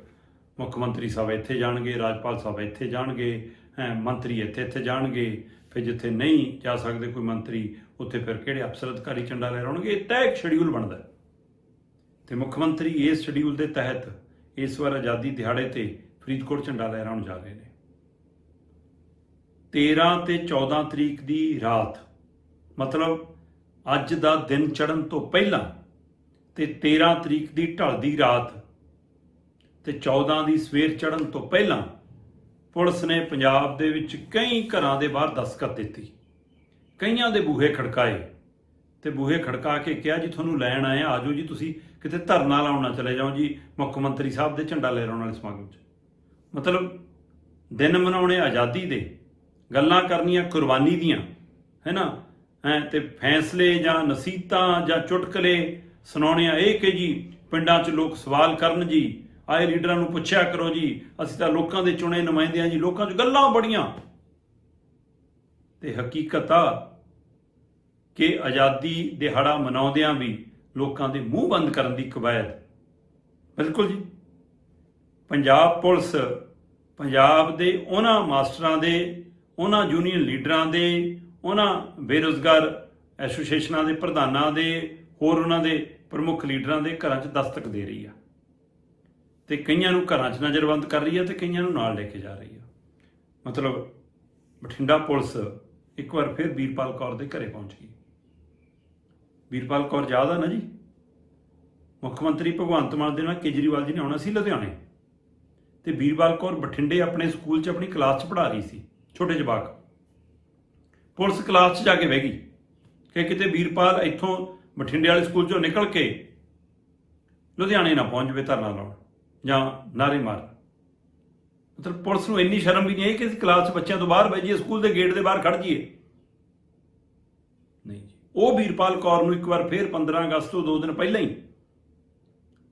ਮੁੱਖ ਮੰਤਰੀ ਸਾਹਿਬ ਇੱਥੇ ਜਾਣਗੇ, ਰਾਜਪਾਲ ਸਾਹਿਬ ਇੱਥੇ ਜਾਣਗੇ, ਹੈਂ, ਮੰਤਰੀ ਇੱਥੇ ਇੱਥੇ ਜਾਣਗੇ, ਫਿਰ ਜਿੱਥੇ ਨਹੀਂ ਜਾ ਸਕਦੇ ਕੋਈ ਮੰਤਰੀ, ਉੱਥੇ ਫਿਰ ਕਿਹੜੇ ਅਫਸਰ ਅਧਿਕਾਰੀ ਝੰਡਾ ਲੈ ਰਹਿਣਗੇ ਇਹ ਤੈਅ ਇੱਕ ਸ਼ਡਿਊਲ ਬਣਦਾ ਹੈ। ਤੇ ਮੁੱਖ ਮੰਤਰੀ ਇਸ ਸ਼ਡਿਊਲ ਦੇ ਤਹਿਤ ਇਸ ਵਾਰ ਆਜ਼ਾਦੀ ਦਿਹਾੜੇ ਤੇ ਫਰੀਦਕੋਟ ਝੰਡਾ ਲਹਿਰਾਉਣ ਜਾ ਰਹੇ ਨੇ 13 ਤੇ 14 ਤਰੀਕ ਦੀ ਰਾਤ। ਮਤਲਬ ਅੱਜ ਦਾ ਦਿਨ ਚੜ੍ਹਨ ਤੋਂ ਪਹਿਲਾਂ ਤੇ 13 ਤਰੀਕ ਦੀ ਢਲਦੀ ਰਾਤ ਤੇ 14 ਦੀ ਸਵੇਰ ਚੜ੍ਹਨ ਤੋਂ ਪਹਿਲਾਂ ਪੁਲਿਸ ਨੇ ਪੰਜਾਬ ਦੇ ਵਿੱਚ ਕਈ ਘਰਾਂ ਦੇ ਬਾਹਰ ਦਸਤਖਤ ਦਿੱਤੀ। ਕਈਆਂ ਦੇ ਬੂਹੇ ਖੜਕਾਏ ਤੇ ਬੂਹੇ ਖੜਕਾ ਕੇ ਕਿਹਾ ਜੀ, ਤੁਹਾਨੂੰ ਲੈਣ ਆਏ ਆ ਆਜੋ ਜੀ, ਤੁਸੀਂ ਕਿਤੇ ਧਰਨਾ ਲਾਉਣ ਨਾ ਚਲੇ ਜਾਓ ਜੀ, ਮੁੱਖ ਮੰਤਰੀ ਸਾਹਿਬ ਦੇ ਝੰਡਾ ਲਹਿਰਾਉਣ ਵਾਲੇ ਸਮਾਗਮ 'ਚ। ਮਤਲਬ ਦਿਨ ਮਨਾਉਣੇ ਆਜ਼ਾਦੀ ਦੇ ਗੱਲਾਂ ਕਰਨੀਆਂ ਕੁਰਬਾਨੀ ਦੀਆਂ ਹੈਨਾ ਐ ਤੇ ਫੈਸਲੇ ਜਾਂ ਨਸੀਤਾਂ ਜਾਂ ਚੁਟਕਲੇ ਸੁਣਾਉਣੇ ਆ, ਇਹ ਕਿ ਜੀ, ਪਿੰਡਾਂ 'ਚ ਲੋਕ ਸਵਾਲ ਕਰਨ ਜੀ, ਆਏ ਲੀਡਰਾਂ ਨੂੰ ਪੁੱਛਿਆ ਕਰੋ ਜੀ, ਅਸੀਂ ਤਾਂ ਲੋਕਾਂ ਦੇ ਚੁਣੇ ਨੁਮਾਇੰਦੇ ਆ ਜੀ, ਲੋਕਾਂ 'ਚ ਗੱਲਾਂ ਬੜੀਆਂ। ਤੇ ਹਕੀਕਤ ਆ ਕਿ ਆਜ਼ਾਦੀ ਦਿਹਾੜਾ ਮਨਾਉਂਦਿਆਂ ਵੀ ਲੋਕਾਂ ਦੇ ਮੂੰਹ ਬੰਦ ਕਰਨ ਦੀ ਕਵਾਇਦ। ਬਿਲਕੁਲ ਜੀ। ਪੰਜਾਬ ਪੁਲਿਸ, ਪੰਜਾਬ ਦੇ ਉਹਨਾਂ ਮਾਸਟਰਾਂ ਦੇ ਉਹਨਾਂ ਯੂਨੀਅਨ ਲੀਡਰਾਂ ਦੇ, ਉਹਨਾਂ ਬੇਰੁਜ਼ਗਾਰ ਐਸੋਸੀਏਸ਼ਨਾਂ ਦੇ ਪ੍ਰਧਾਨਾਂ ਦੇ, ਹੋਰ ਉਹਨਾਂ ਦੇ ਪ੍ਰਮੁੱਖ ਲੀਡਰਾਂ ਦੇ ਘਰਾਂ 'ਚ ਦਸਤਕ ਦੇ ਰਹੀ ਆ। ਤੇ ਕਈਆਂ ਨੂੰ ਘਰਾਂ 'ਚ ਨਜ਼ਰਬੰਦ ਕਰ ਰਹੀ ਆ ਤੇ ਕਈਆਂ ਨੂੰ ਨਾਲ ਲੈ ਕੇ ਜਾ ਰਹੀ ਆ। ਮਤਲਬ ਬਠਿੰਡਾ ਪੁਲਿਸ ਇੱਕ ਵਾਰ ਫਿਰ ਵੀਰਪਾਲ ਕੌਰ ਦੇ ਘਰੇ ਪਹੁੰਚ ਗਈ। ਵੀਰਪਾਲ ਕੌਰ ਯਾਦ ਆ ਨਾ ਜੀ? ਮੁੱਖ ਮੰਤਰੀ ਭਗਵੰਤ ਮਾਨ ਦੇ ਨਾਲ ਕੇਜਰੀਵਾਲ ਜੀ ਨੇ ਆਉਣਾ ਸੀ ਲੁਧਿਆਣੇ। ਤੇ ਵੀਰਪਾਲ ਕੌਰ ਬਠਿੰਡੇ ਆਪਣੇ ਸਕੂਲ 'ਚ ਆਪਣੀ ਕਲਾਸ 'ਚ ਪੜ੍ਹਾ ਰਹੀ ਸੀ। ਛੋਟੇ ਜਵਾਕ। ਪੁਲਿਸ ਕਲਾਸ 'ਚ ਜਾ ਕੇ ਬਹਿ ਗਈ ਕਿ ਕਿਤੇ ਵੀਰਪਾਲ ਇੱਥੋਂ ਬਠਿੰਡੇ ਵਾਲੇ ਸਕੂਲ 'ਚੋਂ ਨਿਕਲ ਕੇ ਲੁਧਿਆਣੇ ਨਾ ਪਹੁੰਚ ਜਵੇ ਧਰਨਾ ਲਾਉਣ ਜਾਂ ਨਾਰੇ ਮਾਰ। ਮਤਲਬ ਪੁਲਿਸ ਨੂੰ ਇੰਨੀ ਸ਼ਰਮ ਵੀ ਨਹੀਂ ਹੈ ਕਿ ਇਸ ਕਲਾਸ 'ਚ ਬੱਚਿਆਂ ਤੋਂ ਬਾਹਰ ਬਹਿ ਜਾਈਏ ਸਕੂਲ ਦੇ ਗੇਟ ਦੇ ਬਾਹਰ ਖੜ ਜਾਈਏ। ਨਹੀਂ ਜੀ। ਉਹ ਵੀਰਪਾਲ ਕੌਰ ਨੂੰ ਇੱਕ ਵਾਰ ਫੇਰ 15 ਅਗਸਤ ਤੋਂ ਦੋ ਦਿਨ ਪਹਿਲਾਂ ਹੀ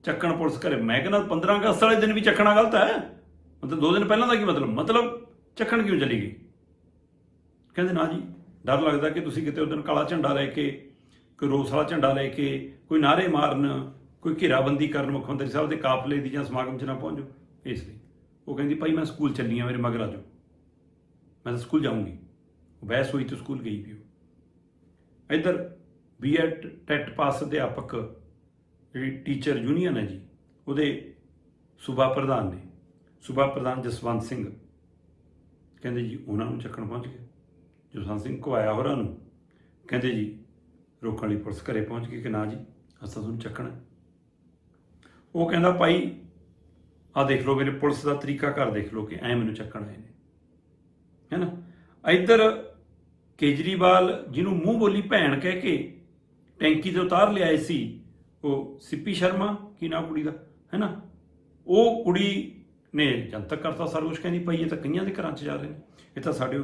ਚੱਕਣ ਪੁਲਿਸ ਘਰੇ। ਮੈਂ ਕਹਿੰਦਾ 15 ਅਗਸਤ ਵਾਲੇ ਦਿਨ ਵੀ ਚੱਕਣਾ ਗਲਤ ਹੈ। ਮਤਲਬ ਦੋ ਦਿਨ ਪਹਿਲਾਂ ਦਾ ਕੀ ਮਤਲਬ? ਮਤਲਬ ਚੱਕਣ ਕਿਉਂ ਚਲੀ ਗਈ? ਕਹਿੰਦੇ, ਨਾ ਜੀ, ਡਰ ਲੱਗਦਾ ਕਿ ਤੁਸੀਂ ਕਿਤੇ ਉਦੋਂ ਕਾਲਾ ਝੰਡਾ ਲੈ ਕੇ, ਕੋਈ ਰੋਸ ਵਾਲਾ ਝੰਡਾ ਲੈ ਕੇ, ਕੋਈ ਨਾਰੇ ਮਾਰਨ, ਕੋਈ ਘੇਰਾਬੰਦੀ ਕਰਨ ਮੁੱਖ ਮੰਤਰੀ ਸਾਹਿਬ ਦੇ ਕਾਫਲੇ ਦੀ ਜਾਂ ਸਮਾਗਮ 'ਚ ਨਾ ਪਹੁੰਚੋ ਇਸ ਲਈ ਉਹ ਕਹਿੰਦੀ, ਭਾਈ, ਮੈਂ ਸਕੂਲ ਚੱਲੀ ਆ ਮੇਰੇ ਮਗਰ ਆ ਜਾਓ ਮੈਂ ਤਾਂ ਸਕੂਲ ਜਾਊਂਗੀ। ਬਹਿਸ ਹੋਈ ਤਾਂ ਸਕੂਲ ਗਈ ਵੀ ਉਹ। ਇੱਧਰ ਬੀਐਡ ਟੈਟ ਪਾਸ ਅਧਿਆਪਕ, ਜਿਹੜੀ ਟੀਚਰ ਯੂਨੀਅਨ ਹੈ ਜੀ, ਉਹਦੇ ਸੂਬਾ ਪ੍ਰਧਾਨ ਨੇ, ਸੂਬਾ ਪ੍ਰਧਾਨ ਜਸਵੰਤ ਸਿੰਘ ਕਹਿੰਦੇ ਜੀ ਉਹਨਾਂ ਨੂੰ ਚੱਕਣ ਪਹੁੰਚ ਗਏ। ਜਸਵੰਤ ਸਿੰਘ ਕੋ ਹੋਰਾਂ ਨੂੰ, ਕਹਿੰਦੇ ਜੀ ਰੋਕਣ ਲਈ ਪੁਲਿਸ ਘਰੇ ਪਹੁੰਚ ਗਈ ਕਿ ਨਾ ਜੀ, ਅਸਾਂ ਤੁਹਾਨੂੰ ਚੱਕਣਾ ਉਹ ਕਹਿੰਦਾ, ਭਾਈ ਆ ਦੇਖ ਲਓ ਮੇਰੇ ਪੁਲਿਸ ਦਾ ਤਰੀਕਾ ਘਰ ਦੇਖ ਲਓ ਕਿ ਐ ਮੈਨੂੰ ਚੱਕਣ ਆਏ ਨੇ। ਹੈਨਾ ਇੱਧਰ ਕੇਜਰੀਵਾਲ ਜਿਹਨੂੰ ਮੂੰਹ ਬੋਲੀ ਭੈਣ ਕਹਿ ਕੇ ਟੈਂਕੀ ਤੇ ਉਤਾਰ ਲਿਆਏ ਸੀ, ਉਹ ਸਿੱਪੀ ਸ਼ਰਮਾ, ਕੀ ਨਾ ਕੁੜੀ ਦਾ ਹੈਨਾ ਉਹ ਕੁੜੀ ਨੇ ਜਨਤਕ ਕਰਤਾ ਸਾਰਾ ਕੁਛ ਕਹਿੰਦੀ ਪਈ ਇਹ ਤਾਂ ਕਈਆਂ ਦੇ ਘਰਾਂ 'ਚ ਜਾ ਰਹੇ ਨੇ। ਇਹ ਤਾਂ ਸਾਡੇ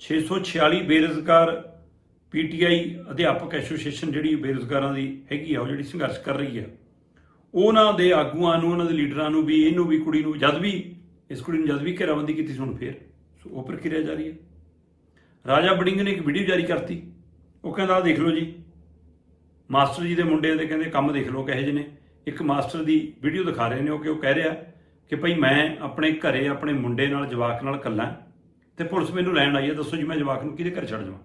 646 ਬੇਰੁਜ਼ਗਾਰ ਪੀਟੀਆਈ ਅਧਿਆਪਕ ਐਸੋਸੀਏਸ਼ਨ ਜਿਹੜੀ ਬੇਰੁਜ਼ਗਾਰਾਂ ਦੀ ਹੈਗੀ ਆ, ਉਹ ਜਿਹੜੀ ਸੰਘਰਸ਼ ਕਰ ਰਹੀ ਆ। ਉਹਨਾਂ ਦੇ ਆਗੂਆਂ ਨੂੰ, ਉਹਨਾਂ ਦੇ ਲੀਡਰਾਂ ਨੂੰ ਵੀ, ਇਹਨੂੰ ਵੀ, ਕੁੜੀ ਨੂੰ ਜਦ ਵੀ, ਇਸ ਕੁੜੀ ਨੂੰ ਜਦ ਵੀ ਘੇਰਾਬੰਦੀ ਕੀਤੀ ਸੀ, ਹੁਣ ਫੇਰ ਸੋ ਉਹ ਪ੍ਰਕਿਰਿਆ ਜਾਰੀ ਹੈ ਰਾਜਾ ਬੜਿੰਗ ਨੇ ਇੱਕ ਵੀਡੀਓ ਜਾਰੀ ਕਰਤੀ। ਉਹ ਕਹਿੰਦਾ, ਆਹ ਦੇਖ ਲਓ ਜੀ। ਮਾਸਟਰ ਜੀ ਦੇ ਮੁੰਡੇ ਦੇ ਕਹਿੰਦੇ, ਕੰਮ ਦੇਖ ਲਓ, ਕਿਹੋ ਜਿਹੇ ਨੇ। ਇੱਕ ਮਾਸਟਰ ਦੀ ਵੀਡੀਓ ਦਿਖਾ ਰਹੇ ਨੇ, ਉਹ ਕਿ ਉਹ ਕਹਿ ਰਿਹਾ ਕਿ ਭਈ ਮੈਂ ਆਪਣੇ ਘਰੇ ਆਪਣੇ ਮੁੰਡੇ ਨਾਲ, ਜਵਾਕ ਨਾਲ ਕੱਲਾ ਤੇ ਪੁਲਿਸ ਮੈਨੂੰ ਲੈਣ ਆਈ ਹੈ, ਦੱਸੋ ਜੀ ਮੈਂ ਜਵਾਕ ਨੂੰ ਕਿਹਦੇ ਘਰ ਛੱਡ ਜਾਵਾਂ?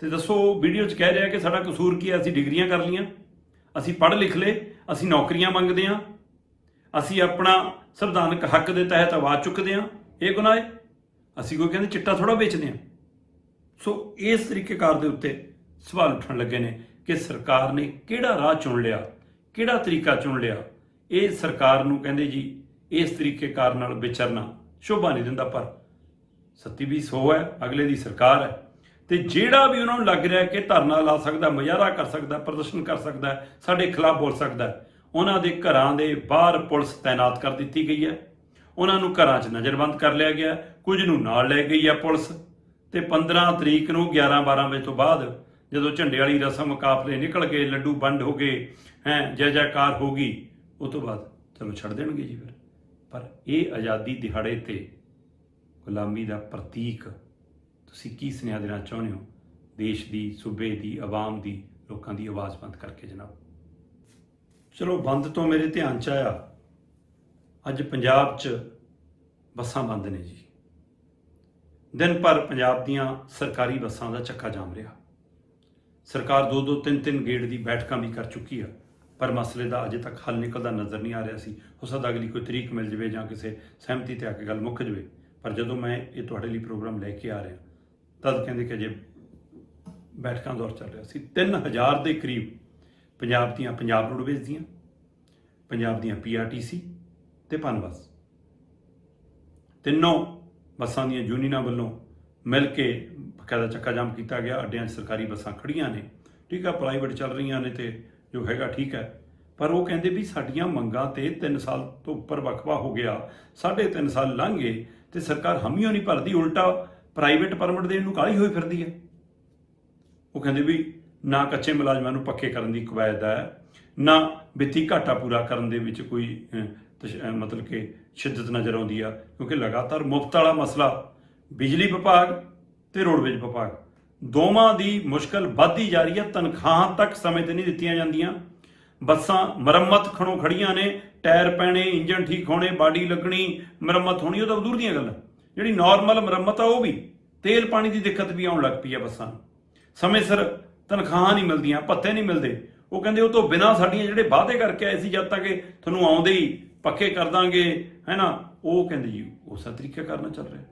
ਤੇ ਦੱਸੋ, ਵੀਡੀਓ 'ਚ ਕਹਿ ਰਿਹਾ ਕਿ ਸਾਡਾ ਕਸੂਰ ਕੀ ਹੈ? ਅਸੀਂ ਡਿਗਰੀਆਂ ਕਰ ਲੀਆਂ ਅਸੀਂ ਪੜ੍ਹ ਲਿਖ ਲਏ, ਅਸੀਂ ਨੌਕਰੀਆਂ ਮੰਗਦੇ ਹਾਂ, ਅਸੀਂ ਆਪਣਾ ਸੰਵਿਧਾਨਕ ਹੱਕ ਦੇ ਤਹਿਤ ਆਵਾਜ਼ ਚੁੱਕਦੇ ਹਾਂ, ਇਹ ਗੁਨਾਹ ਹੈ? ਅਸੀਂ ਕੋਈ ਕਹਿੰਦੇ ਚਿੱਟਾ ਥੋੜਾ ਵੇਚਦੇ ਹਾਂ। ਸੋ ਇਸ ਤਰੀਕੇਕਾਰ ਦੇ ਉੱਤੇ ਸਵਾਲ ਉੱਠਣ ਲੱਗੇ ਨੇ ਕਿ ਸਰਕਾਰ ਨੇ ਕਿਹੜਾ ਰਾਹ ਚੁਣ ਲਿਆ, ਕਿਹੜਾ ਤਰੀਕਾ ਚੁਣ ਲਿਆ? ਇਹ ਸਰਕਾਰ ਨੂੰ ਕਹਿੰਦੇ ਜੀ, ਇਸ ਤਰੀਕੇਕਾਰ ਨਾਲ ਵਿਚਰਨਾ ਸ਼ੋਭਾ ਨਹੀਂ ਦਿੰਦਾ, ਪਰ ਸੱਤੀ ਵੀ ਸੋ ਹੈ, ਅਗਲੇ ਦੀ ਸਰਕਾਰ ਹੈ। ਤੇ ਜਿਹੜਾ ਵੀ ਉਹਨਾਂ ਨੂੰ ਲੱਗ ਰਿਹਾ ਕਿ ਧਰਨਾ ਲਾ ਸਕਦਾ, ਮੁਜ਼ਾਹਰਾ ਕਰ ਸਕਦਾ, ਪ੍ਰਦਰਸ਼ਨ ਕਰ ਸਕਦਾ, ਸਾਡੇ ਖਿਲਾਫ ਬੋਲ ਸਕਦਾ, ਉਹਨਾਂ ਦੇ ਘਰਾਂ ਦੇ ਬਾਹਰ ਪੁਲਿਸ ਤਾਇਨਾਤ ਕਰ ਦਿੱਤੀ ਗਈ ਹੈ। ਉਹਨਾਂ ਨੂੰ ਘਰਾਂ 'ਚ ਨਜ਼ਰਬੰਦ ਕਰ ਲਿਆ ਗਿਆ ਕੁਝ ਨੂੰ ਨਾਲ ਲੈ ਗਈ ਹੈ ਪੁਲਿਸ। ਤੇ 15 ਤਰੀਕ ਨੂੰ 11 12 ਵਜੇ ਤੋਂ ਬਾਅਦ ਜਦੋਂ ਝੰਡੇ ਵਾਲੀ ਰਸਮ ਕਾਫਲੇ ਨਿਕਲ ਗਏ, ਲੱਡੂ ਬੰਡ ਹੋ ਗਏ, ਹੈ, ਜੈ ਜੈਕਾਰ ਹੋ ਗਈ ਉਹ ਤੋਂ ਬਾਅਦ ਚਲੋ ਛੱਡ ਦੇਣਗੇ ਜੀ ਫਿਰ। ਪਰ ਇਹ ਆਜ਼ਾਦੀ ਦਿਹਾੜੇ ਤੇ ਗੁਲਾਮੀ ਦਾ ਪ੍ਰਤੀਕ ਤੁਸੀਂ ਕੀ ਸੁਨੇਹਾ ਦੇਣਾ ਚਾਹੁੰਦੇ ਹੋ? ਦੇਸ਼ ਦੀ, ਸੂਬੇ ਦੀ, ਆਵਾਮ ਦੀ, ਲੋਕਾਂ ਦੀ ਆਵਾਜ਼ ਬੰਦ ਕਰਕੇ ਜਨਾਬ। ਚਲੋ ਬੰਦ ਤੋਂ ਮੇਰੇ ਧਿਆਨ ਚ ਆਇਆ। ਅੱਜ ਪੰਜਾਬ 'ਚ ਬੱਸਾਂ ਬੰਦ ਨੇ ਜੀ। ਦਿਨ ਭਰ ਪੰਜਾਬ ਦੀਆਂ ਸਰਕਾਰੀ ਬੱਸਾਂ ਦਾ ਚੱਕਾ ਜਾਮ ਰਿਹਾ। ਸਰਕਾਰ ਦੋ ਦੋ ਤਿੰਨ ਤਿੰਨ ਗੇੜ ਦੀ ਬੈਠਕਾਂ ਵੀ ਕਰ ਚੁੱਕੀ ਆ। ਪਰ ਮਸਲੇ ਦਾ ਅਜੇ ਤੱਕ ਹੱਲ ਨਿਕਲਦਾ ਨਜ਼ਰ ਨਹੀਂ ਆ ਰਿਹਾ ਸੀ। ਹੋ ਸਕਦਾ ਅਗਲੀ ਕੋਈ ਤਰੀਕ ਮਿਲ ਜਵੇ ਜਾਂ ਕਿਸੇ ਸਹਿਮਤੀ ਤੇ ਆ ਕੇ ਗੱਲ ਮੁੱਕ ਜਵੇ। ਪਰ ਜਦੋਂ ਮੈਂ ਇਹ ਤੁਹਾਡੇ ਲਈ ਪ੍ਰੋਗਰਾਮ ਲੈ ਕੇ ਆ ਰਿਹਾ, ਤਦ ਕਹਿੰਦੇ ਕਿ ਅਜੇ ਬੈਠਕਾਂ ਦੌਰ ਚੱਲ ਰਿਹਾ ਸੀ। 3000 ਦੇ ਕਰੀਬ ਪੰਜਾਬ ਦੀਆਂ ਪੰਜਾਬ ਰੋਡਵੇਜ਼ ਦੀਆਂ, ਪੰਜਾਬ ਦੀਆਂ ਪੀਆਰਟੀਸੀ ਤੇ ਪਨਬਸ। ਤਿੰਨੋਂ ਬੱਸਾਂ ਦੀਆਂ ਯੂਨੀਅਨਾਂ ਵੱਲੋਂ ਮਿਲ ਕੇ ਬਕਾਇਦਾ ਚੱਕਾ ਜਾਮ ਕੀਤਾ ਗਿਆ। ਅੱਡਿਆਂ 'ਚ ਸਰਕਾਰੀ ਬੱਸਾਂ ਖੜੀਆਂ ਨੇ। ਠੀਕ ਆ, ਪ੍ਰਾਈਵੇਟ ਚੱਲ ਰਹੀਆਂ ਨੇ ਤੇ ਜੋ ਹੈਗਾ ਠੀਕ ਹੈ। ਪਰ ਉਹ ਕਹਿੰਦੇ ਵੀ ਸਾਡੀਆਂ ਮੰਗਾਂ ਤੇ 3 ਸਾਲ ਤੋਂ ਉੱਪਰ ਵਕਫਾ ਹੋ ਗਿਆ। ਸਾਢੇ ਤਿੰਨ ਸਾਲ ਲੰਘ ਗਏ ਤੇ ਸਰਕਾਰ ਹਮੀਓ ਨਹੀਂ ਭਰਦੀ, ਉਲਟਾ ਪ੍ਰਾਈਵੇਟ ਪਰਮਿਟ ਦੇਣ ਨੂੰ ਕਾਹਲੀ ਹੋਈ ਫਿਰਦੀ ਹੈ। ਉਹ ਕਹਿੰਦੇ ਵੀ ਨਾ ਕੱਚੇ ਮੁਲਾਜ਼ਮਾਂ ਨੂੰ ਪੱਕੇ ਕਰਨ ਦੀ ਕਵਾਇਦ ਹੈ, ਨਾ ਵਿੱਤੀ ਘਾਟਾ ਪੂਰਾ ਕਰਨ ਦੇ ਵਿੱਚ ਕੋਈ ਮਤਲਬ ਕਿ ਸ਼ਿੱਦਤ ਨਜ਼ਰ ਆਉਂਦੀ ਆ, ਕਿਉਂਕਿ ਲਗਾਤਾਰ ਮੁਫਤ ਵਾਲਾ ਮਸਲਾ ਬਿਜਲੀ ਵਿਭਾਗ ਤੇ ਰੋਡਵੇਜ ਵਿਭਾਗ। ਦੋਵਾਂ ਦੀ ਮੁਸ਼ਕਲ ਵੱਧਦੀ ਜਾ ਰਹੀ ਹੈ, ਤਨਖਾਹਾਂ ਤੱਕ ਸਮੇਂ ਤੇ ਨਹੀਂ ਦਿੱਤੀਆਂ ਜਾਂਦੀਆਂ। ਬੱਸਾਂ ਮੁਰੰਮਤ ਖਣੋ ਖੜੀਆਂ ਨੇ, ਟਾਇਰ ਪੈਣੇ ਇੰਜਨ ਠੀਕ ਹੋਣੇ, ਬਾਡੀ ਲੱਗਣੀ, ਮੁਰੰਮਤ ਹੋਣੀ, ਉਹ ਤਾਂ ਦੂਰ ਦੀਆਂ ਗੱਲਾਂ। ਜਿਹੜੀ ਨਾਰਮਲ ਮੁਰੰਮਤ ਆ, ਉਹ ਵੀ ਤੇਲ ਪਾਣੀ ਦੀ ਦਿੱਕਤ ਵੀ ਆਉਣ ਲੱਗ ਪਈ ਆ ਬੱਸਾਂ ਨੂੰ। ਸਮੇਂ ਸਿਰ ਤਨਖਾਹਾਂ ਨਹੀਂ ਮਿਲਦੀਆਂ, ਭੱਤੇ ਨਹੀਂ ਮਿਲਦੇ। ਉਹ ਕਹਿੰਦੇ ਉਹ ਤੋਂ ਬਿਨਾਂ ਸਾਡੀਆਂ ਜਿਹੜੇ ਵਾਅਦੇ ਕਰਕੇ ਆਏ ਸੀ, ਜਦ ਤੱਕ ਤੁਹਾਨੂੰ ਆਉਂਦੇ ਹੀ ਪੱਕੇ ਕਰ ਦਾਂਗੇ ਹੈਨਾ ਉਹ ਕਹਿੰਦੇ ਜੀ ਉਸੇ ਤਰੀਕੇ ਕਰਨਾ ਚੱਲ ਰਿਹਾ।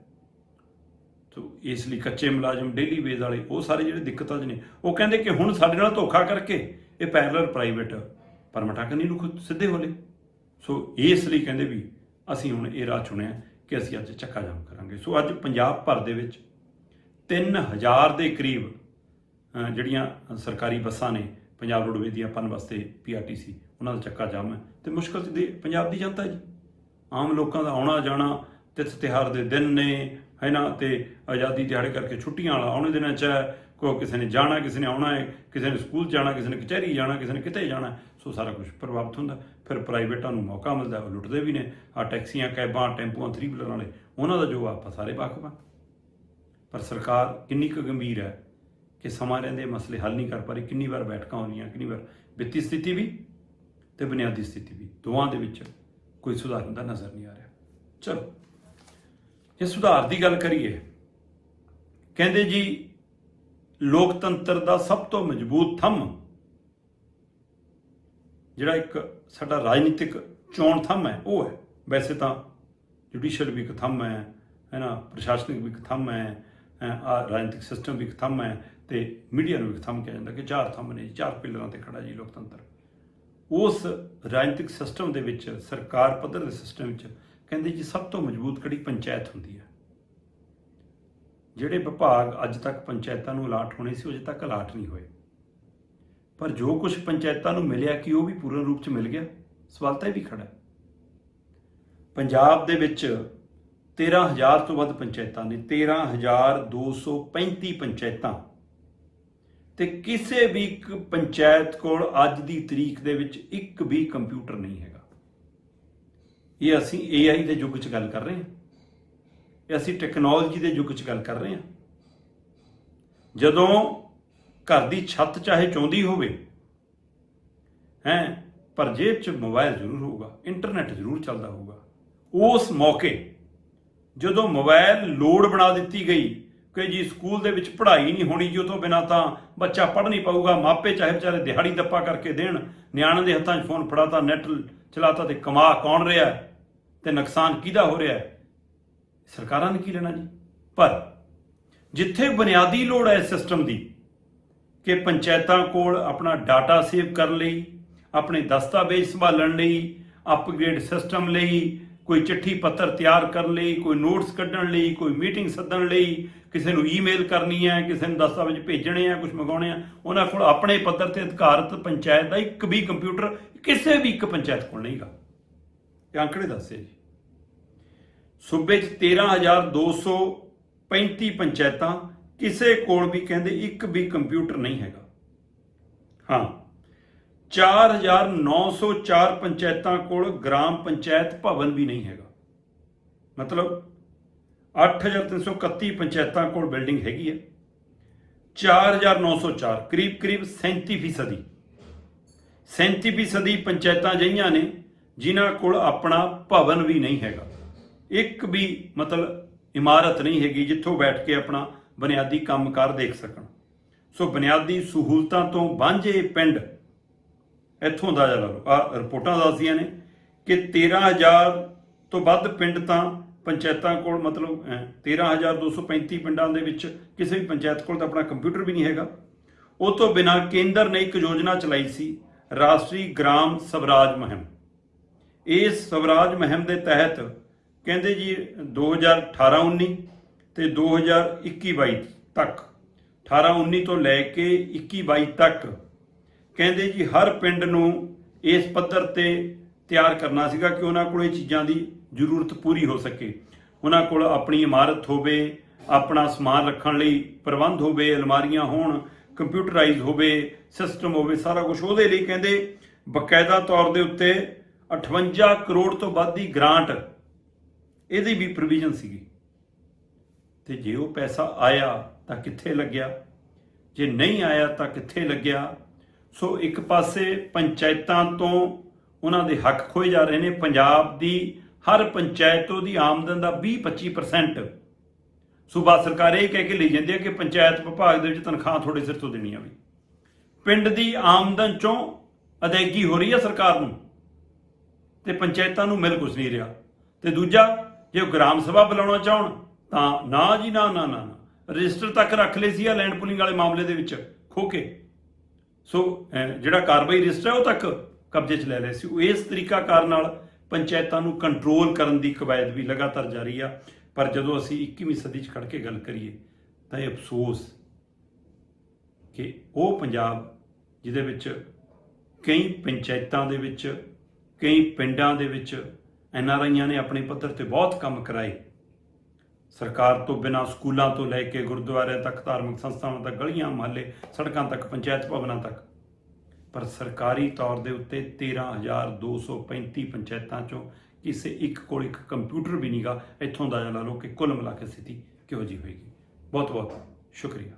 ਤੋ ਇਸ ਲਈ ਕੱਚੇ ਮੁਲਾਜ਼ਮ ਡੇਲੀ ਵੇਜ ਵਾਲੇ, ਉਹ ਸਾਰੇ ਜਿਹੜੇ ਦਿੱਕਤਾਂ 'ਚ ਨੇ, ਉਹ ਕਹਿੰਦੇ ਕਿ ਹੁਣ ਸਾਡੇ ਨਾਲ ਧੋਖਾ ਕਰਕੇ ਇਹ ਪੈਰਲਰ ਪ੍ਰਾਈਵੇਟ ਪਰਮਟਾਂ ਕੰਨੀ ਨੂੰ ਖੁਦ ਸਿੱਧੇ ਹੋਲੇ ਸੋ ਇਸ ਲਈ ਕਹਿੰਦੇ ਵੀ ਅਸੀਂ ਹੁਣ ਇਹ ਰਾਹ ਚੁਣਿਆ ਕਿ ਅਸੀਂ ਅੱਜ ਚੱਕਾ ਜਾਮ ਕਰਾਂਗੇ। ਸੋ ਅੱਜ ਪੰਜਾਬ ਭਰ ਦੇ ਵਿੱਚ 3000 ਦੇ ਕਰੀਬ ਜਿਹੜੀਆਂ ਸਰਕਾਰੀ ਬੱਸਾਂ ਨੇ, ਪੰਜਾਬ ਰੋਡਵੇਜ਼ ਦੀਆਂ ਪਨ ਵਾਸਤੇ ਪੀਆਰਟੀਸੀ ਉਹਨਾਂ ਦਾ ਚੱਕਾ ਜਾਮ ਹੈ। ਤੇ ਮੁਸ਼ਕਲ ਚ ਦੇ, ਪੰਜਾਬ ਦੀ ਜਨਤਾ ਜੀ। ਆਮ ਲੋਕਾਂ ਦਾ ਆਉਣਾ ਜਾਣਾ ਤਿਥ ਤਿਹਾਰ ਦੇ ਦਿਨ ਨੇ ਹੈ ਨਾ ਤੇ ਆਜ਼ਾਦੀ ਦਿਹਾੜੇ ਕਰਕੇ ਛੁੱਟੀਆਂ ਵਾਲਾ ਆਉਣੇ ਦਿਨਾਂ ਚ ਹੈ, ਕੋਈ ਕਿਸੇ ਨੇ ਜਾਣਾ ਕਿਸੇ ਨੇ ਆਉਣਾ ਹੈ। ਕਿਸੇ ਨੇ ਸਕੂਲ ਜਾਣਾ ਕਿਸੇ ਨੇ ਕਚਹਿਰੀ ਜਾਣਾ ਕਿਸੇ ਨੇ ਕਿਤੇ ਜਾਣਾ ਸੋ ਸਾਰਾ ਕੁਝ ਪ੍ਰਭਾਵਿਤ ਹੁੰਦਾ। ਫਿਰ ਪ੍ਰਾਈਵੇਟਾਂ ਨੂੰ ਮੌਕਾ ਮਿਲਦਾ ਉਹ ਲੁੱਟਦੇ ਵੀ ਨੇ। ਆ ਟੈਕਸੀਆਂ ਕੈਬਾਂ ਟੈਂਪੂਆਂ ਥਰੀ ਵੀਲਰ ਵਾਲੇ ਉਹਨਾਂ ਦਾ ਜੋ ਆਪਾਂ ਸਾਰੇ ਵਾਕਫ ਹਾਂ ਪਰ ਸਰਕਾਰ ਕਿੰਨੀ ਕੁ ਗੰਭੀਰ ਹੈ ਕਿ ਸਮਾਂ ਰਹਿੰਦੇ ਮਸਲੇ ਹੱਲ ਨਹੀਂ ਕਰ ਪਾ ਰਹੀ। ਕਿੰਨੀ ਵਾਰ ਬੈਠਕਾਂ ਹੋਣੀਆਂ ਕਿੰਨੀ ਵਾਰ ਵਿੱਤੀ ਸਥਿਤੀ ਵੀ ਤੇ ਬੁਨਿਆਦੀ ਸਥਿਤੀ ਵੀ। ਦੋਵਾਂ ਦੇ ਵਿੱਚ ਕੋਈ ਸੁਧਾਰ ਹੁੰਦਾ ਨਜ਼ਰ ਨਹੀਂ ਆ ਰਿਹਾ। ਚਲੋ। ਜੇ ਸੁਧਾਰ ਦੀ ਗੱਲ ਕਰੀਏ ਕਹਿੰਦੇ ਜੀ ਲੋਕਤੰਤਰ ਦਾ ਸਭ ਤੋਂ ਮਜ਼ਬੂਤ ਥੰਮ ਜਿਹੜਾ ਇੱਕ ਸਾਡਾ ਰਾਜਨੀਤਿਕ ਚੋਣ ਥੰਮ ਹੈ ਉਹ ਹੈ। ਵੈਸੇ ਤਾਂ ਜੁਡੀਸ਼ੀਅਲ ਵੀ ਇੱਕ ਥੰਮ ਹੈ ਹੈ ਨਾ ਪ੍ਰਸ਼ਾਸਨਿਕ ਵੀ ਇੱਕ ਥੰਮ ਹੈ ਆ ਰਾਜਨੀਤਿਕ ਸਿਸਟਮ ਵੀ ਇੱਕ ਥੰਮ ਹੈ ਤੇ ਮੀਡੀਆ ਨੂੰ ਵੀ ਇੱਕ ਥੰਮ ਕਿਹਾ ਜਾਂਦਾ ਕਿ ਚਾਰ ਥੰਮ ਨੇ ਜੀ, ਚਾਰ ਪਿਲਰਾਂ ਤੇ ਖੜਾ ਜੀ ਲੋਕਤੰਤਰ। ਉਸ ਰਾਜਨੀਤਿਕ ਸਿਸਟਮ ਦੇ ਵਿੱਚ ਸਰਕਾਰ ਪੱਧਰ ਦੇ ਸਿਸਟਮ ਵਿੱਚ ਕਹਿੰਦੇ ਜੀ ਸਭ ਤੋਂ ਮਜ਼ਬੂਤ ਕੜੀ ਪੰਚਾਇਤ ਹੁੰਦੀ ਹੈ? ਜਿਹੜੇ ਵਿਭਾਗ ਅੱਜ ਤੱਕ ਪੰਚਾਇਤਾਂ ਨੂੰ ਅਲਾਟ ਹੋਣੇ ਸੀ ਅਜੇ ਤੱਕ ਅਲਾਟ ਨਹੀਂ ਹੋਏ। ਪਰ ਜੋ ਕੁਝ ਪੰਚਾਇਤਾਂ ਨੂੰ ਮਿਲਿਆ ਕਿ ਉਹ ਵੀ ਪੂਰਨ ਰੂਪ ਚ ਮਿਲ ਗਿਆ? ਸਵਾਲ ਤਾਂ ਇਹ ਵੀ ਖੜਾ ਪੰਜਾਬ ਦੇ ਵਿੱਚ 13000 ਤੋਂ ਵੱਧ ਪੰਚਾਇਤਾਂ ਨੇ 13235 ਪੰਚਾਇਤਾਂ। ਤੇ ਕਿਸੇ ਵੀ ਇੱਕ ਪੰਚਾਇਤ ਕੋਲ ਅੱਜ ਦੀ ਤਰੀਕ ਦੇ ਵਿੱਚ ਇੱਕ ਵੀ ਕੰਪਿਊਟਰ ਨਹੀਂ ਹੈਗਾ। ਇਹ ਅਸੀਂ AI ਦੇ ਯੁੱਗ 'ਚ ਗੱਲ ਕਰ ਰਹੇ ਹਾਂ। ਇਹ ਅਸੀਂ ਟੈਕਨੋਲੋਜੀ ਦੇ ਯੁੱਗ 'ਚ ਗੱਲ ਕਰ ਰਹੇ ਹਾਂ। ਜਦੋਂ ਘਰ ਦੀ ਛੱਤ ਚਾਹੇ ਚੌਂਦੀ ਹੋਵੇ, ਹੈ, ਪਰ ਜੇਬ 'ਚ ਮੋਬਾਈਲ ਜ਼ਰੂਰ ਹੋਊਗਾ ਇੰਟਰਨੈਟ ਜ਼ਰੂਰ ਚੱਲਦਾ ਹੋਊਗਾ। ਉਸ ਮੌਕੇ ਜਦੋਂ ਮੋਬਾਈਲ ਲੋਡ ਬਣਾ ਦਿੱਤੀ ਗਈ ਕਿ ਜੀ ਸਕੂਲ ਦੇ ਵਿੱਚ ਪੜ੍ਹਾਈ ਨਹੀਂ ਹੋਣੀ ਜੀ ਉਹ ਤੋਂ ਬਿਨਾ ਤਾਂ ਬੱਚਾ ਪੜ੍ਹ ਨਹੀਂ ਪਾਊਗਾ, ਮਾਪੇ ਚਾਹੇ ਵਿਚਾਰੇ ਦਿਹਾੜੀ ਦੱਪਾ ਕਰਕੇ ਦੇਣ ਨਿਆਣੇ ਦੇ ਹੱਥਾਂ 'ਚ ਫੋਨ ਫੜਾਤਾ, ਨੈਟ ਚਲਾਤਾ ਤੇ ਕਮਾ ਕੌਣ ਰਿਹਾ ਹੈ? ਤੇ ਨੁਕਸਾਨ ਕਿਹਦਾ ਹੋ ਰਿਹਾ ਸਰਕਾਰਾਂ ਨੇ ਕੀ ਲੈਣਾ ਜੀ ਪਰ ਜਿੱਥੇ ਬੁਨਿਆਦੀ ਲੋੜ ਹੈ ਸਿਸਟਮ ਦੀ, ਕਿ ਪੰਚਾਇਤਾਂ ਕੋਲ ਆਪਣਾ ਡਾਟਾ ਸੇਵ ਕਰਨ ਲਈ, ਆਪਣੇ ਦਸਤਾਵੇਜ਼ ਸੰਭਾਲਣ ਲਈ ਅਪਗ੍ਰੇਡ ਸਿਸਟਮ ਲਈ ਕੋਈ ਚਿੱਠੀ ਪੱਤਰ ਤਿਆਰ ਕਰਨ ਲਈ, ਕੋਈ ਨੋਟਸ ਕੱਢਣ ਲਈ, ਕੋਈ ਮੀਟਿੰਗ ਸੱਦਣ ਲਈ, ਕਿਸੇ ਨੂੰ ਈਮੇਲ ਕਰਨੀ ਹੈ, ਕਿਸੇ ਨੂੰ ਦਸਤਾਵੇਜ਼ ਭੇਜਣੇ ਆ ਕੁਝ ਮੰਗਾਉਣੇ ਆ, ਉਹਨਾਂ ਕੋਲ ਆਪਣੇ ਪੱਧਰ ਤੇ ਅਧਿਕਾਰਤ ਪੰਚਾਇਤ ਦਾ ਇੱਕ ਵੀ ਕੰਪਿਊਟਰ ਕਿਸੇ ਵੀ ਇੱਕ ਪੰਚਾਇਤ ਕੋਲ ਨਹੀਂਗਾ ਇਹ ਅੰਕੜੇ ਦੱਸੇ ਜੀ। ਸੂਬੇ 'ਚ 13235 ਪੰਚਾਇਤਾਂ ਕਿਸੇ ਕੋਲ ਵੀ ਕਹਿੰਦੇ ਇੱਕ ਵੀ ਕੰਪਿਊਟਰ ਨਹੀਂ ਹੈਗਾ। ਹਾਂ 4904 ਪੰਚਾਇਤਾਂ ਕੋਲ ਗ੍ਰਾਮ ਪੰਚਾਇਤ ਭਵਨ ਵੀ ਨਹੀਂ ਹੈਗਾ। ਮਤਲਬ 8331 ਪੰਚਾਇਤਾਂ ਕੋਲ ਬਿਲਡਿੰਗ ਹੈਗੀ ਹੈ। 4904 ਕਰੀਬ ਕਰੀਬ 37 ਫੀਸਦੀ। 37 ਫੀਸਦੀ ਪੰਚਾਇਤਾਂ ਅਜਿਹੀਆਂ ਨੇ, ਜਿਨ੍ਹਾਂ ਕੋਲ ਆਪਣਾ ਭਵਨ ਵੀ ਨਹੀਂ ਹੈਗਾ। ਇੱਕ ਵੀ ਮਤਲਬ ਇਮਾਰਤ ਨਹੀਂ ਹੈਗੀ ਜਿੱਥੋਂ ਬੈਠ ਕੇ ਆਪਣਾ ਬੁਨਿਆਦੀ ਕੰਮਕਾਰ ਦੇਖ ਸਕਣ। ਸੋ ਬੁਨਿਆਦੀ ਸਹੂਲਤਾਂ ਤੋਂ ਵਾਂਝੇ ਪਿੰਡ ਇੱਥੋਂ ਅੰਦਾਜ਼ਾ ਲਾ ਲਓ ਆ ਰਿਪੋਰਟਾਂ ਦੱਸਦੀਆਂ ਨੇ ਕਿ 13000 ਤੋਂ ਵੱਧ ਪਿੰਡ ਤਾਂ ਪੰਚਾਇਤਾਂ ਕੋਲ ਮਤਲਬ ਅਹ, 13235 ਪਿੰਡਾਂ ਦੇ ਵਿੱਚ ਕਿਸੇ ਵੀ ਪੰਚਾਇਤ ਕੋਲ ਤਾਂ ਆਪਣਾ ਕੰਪਿਊਟਰ ਵੀ ਨਹੀਂ ਹੈਗਾ। ਉਹ ਤੋਂ ਬਿਨਾਂ ਕੇਂਦਰ ਨੇ ਇੱਕ ਯੋਜਨਾ ਚਲਾਈ ਸੀ ਰਾਸ਼ਟਰੀ ਗ੍ਰਾਮ ਸਵਰਾਜ ਮੁਹਿੰਮ। ਇਸ ਸਵਰਾਜ ਮੁਹਿੰਮ ਦੇ ਤਹਿਤ ਕਹਿੰਦੇ ਜੀ 2018-19 ਤੇ 2021-22 ਤੱਕ 18-19 ਤੋਂ ਲੈ ਕੇ 21-22 ਤੱਕ ਕਹਿੰਦੇ ਜੀ ਹਰ ਪਿੰਡ ਨੂੰ ਇਸ ਪੱਧਰ ਤੇ ਤਿਆਰ ਕਰਨਾ ਸੀਗਾ ਕਿ ਉਹਨਾਂ ਕੋਲ ਇਹ ਚੀਜ਼ਾਂ ਦੀ ਜ਼ਰੂਰਤ ਪੂਰੀ ਹੋ ਸਕੇ। ਉਹਨਾਂ ਕੋਲ ਆਪਣੀ ਇਮਾਰਤ ਹੋਵੇ, ਆਪਣਾ ਸਮਾਨ ਰੱਖਣ ਲਈ ਪ੍ਰਬੰਧ ਹੋਵੇ, ਅਲਮਾਰੀਆਂ ਹੋਣ, ਕੰਪਿਊਟਰਾਈਜ਼ ਹੋਵੇ, ਸਿਸਟਮ ਹੋਵੇ, ਸਾਰਾ ਕੁਝ ਉਹਦੇ ਲਈ ਕਹਿੰਦੇ ਬਕਾਇਦਾ ਤੌਰ ਦੇ ਉੱਤੇ 58 ਕਰੋੜ ਤੋਂ ਵੱਧ ਦੀ ਗ੍ਰਾਂਟ ਇਹਦੀ ਵੀ ਪ੍ਰੋਵੀਜ਼ਨ ਸੀਗੀ। ਤੇ ਜੇ ਉਹ ਪੈਸਾ ਆਇਆ ਤਾਂ ਕਿੱਥੇ ਲੱਗਿਆ? ਜੇ ਨਹੀਂ ਆਇਆ ਤਾਂ ਕਿੱਥੇ ਲੱਗਿਆ? ਸੋ ਇੱਕ ਪਾਸੇ ਪੰਚਾਇਤਾਂ ਤੋਂ ਉਹਨਾਂ ਦੇ ਹੱਕ ਖੋਏ ਜਾ ਰਹੇ ਨੇ, ਪੰਜਾਬ ਦੀ ਹਰ ਪੰਚਾਇਤ ਉਹਦੀ ਆਮਦਨ ਦਾ 20-25% ਸੂਬਾ ਸਰਕਾਰ ਇਹ ਕਹਿ ਕੇ ਲਈ ਜਾਂਦੀ ਹੈ ਕਿ ਪੰਚਾਇਤ ਵਿਭਾਗ ਦੇ ਵਿੱਚ ਤਨਖਾਹ ਤੁਹਾਡੇ ਸਿਰ ਤੋਂ ਦੇਣੀ ਆਵੇ। ਪਿੰਡ ਦੀ ਆਮਦਨ ਚੋਂ ਅਦਾਇਗੀ ਹੋ ਰਹੀ ਹੈ ਸਰਕਾਰ ਨੂੰ ਤੇ ਪੰਚਾਇਤਾਂ ਨੂੰ ਮਿਲ ਕੁਝ ਨਹੀਂ ਰਿਹਾ। ਤੇ ਦੂਜਾ, ਜੇ ਉਹ ਗ੍ਰਾਮ ਸਭਾ ਬੁਲਾਉਣਾ ਚਾਹਣ, ਤਾਂ ਨਾ ਜੀ ਨਾ ਨਾ ਨਾ ਨਾ। ਰਜਿਸਟਰ ਤੱਕ ਰੱਖ ਲਏ ਸੀ ਆ ਲੈਂਡ ਪੁਲਿੰਗ ਵਾਲੇ ਮਾਮਲੇ ਦੇ ਵਿੱਚ ਖੋ ਕੇ। ਸੋ ਜਿਹੜਾ ਕਾਰਵਾਈ ਰਜਿਸਟਰ ਹੈ ਉਹ ਤੱਕ ਕਬਜ਼ੇ 'ਚ ਲੈ ਰਹੇ ਸੀ। ਉਹ ਇਸ ਤਰੀਕਾ ਕਾਰ ਨਾਲ ਪੰਚਾਇਤਾਂ ਨੂੰ ਕੰਟਰੋਲ ਕਰਨ ਦੀ ਕਵਾਇਦ ਵੀ ਲਗਾਤਾਰ ਜਾਰੀ ਆ। ਪਰ ਜਦੋਂ ਅਸੀਂ 21ਵੀਂ ਸਦੀ 'ਚ ਖੜ ਕੇ ਗੱਲ ਕਰੀਏ, ਤਾਂ ਇਹ ਅਫਸੋਸ ਕਿ ਉਹ ਪੰਜਾਬ ਜਿਹਦੇ ਵਿੱਚ ਕਈ ਪੰਚਾਇਤਾਂ ਦੇ ਵਿੱਚ, ਕਈ ਪਿੰਡਾਂ ਦੇ ਵਿੱਚ ਐੱਨ ਆਰ ਆਈਆਂ ਨੇ ਆਪਣੇ ਪੱਧਰ ਤੇ ਬਹੁਤ ਕੰਮ ਕਰਾਏ ਸਰਕਾਰ ਤੋਂ ਬਿਨਾਂ ਸਕੂਲਾਂ ਤੋਂ ਲੈ ਕੇ ਗੁਰਦੁਆਰਿਆਂ ਤੱਕ, ਧਾਰਮਿਕ ਸੰਸਥਾਵਾਂ ਤੱਕ, ਗਲੀਆਂ, ਮੁਹੱਲੇ, ਸੜਕਾਂ ਤੱਕ, ਪੰਚਾਇਤ ਭਵਨਾਂ ਤੱਕ। ਪਰ ਸਰਕਾਰੀ ਤੌਰ ਦੇ ਉੱਤੇ 13235 ਪੰਚਾਇਤਾਂ ਚੋਂ ਕਿਸੇ ਇੱਕ ਕੋਲ ਇੱਕ ਕੰਪਿਊਟਰ ਵੀ ਨਹੀਂਗਾ ਇੱਥੋਂ ਦਾ ਲਾ ਲਓ ਕਿ ਕੁੱਲ ਮਿਲਾ ਕੇ ਸਥਿਤੀ ਕਿਹੋ ਜੀ ਹੋਏਗੀ। ਬਹੁਤ ਬਹੁਤ ਸ਼ੁਕਰੀਆ।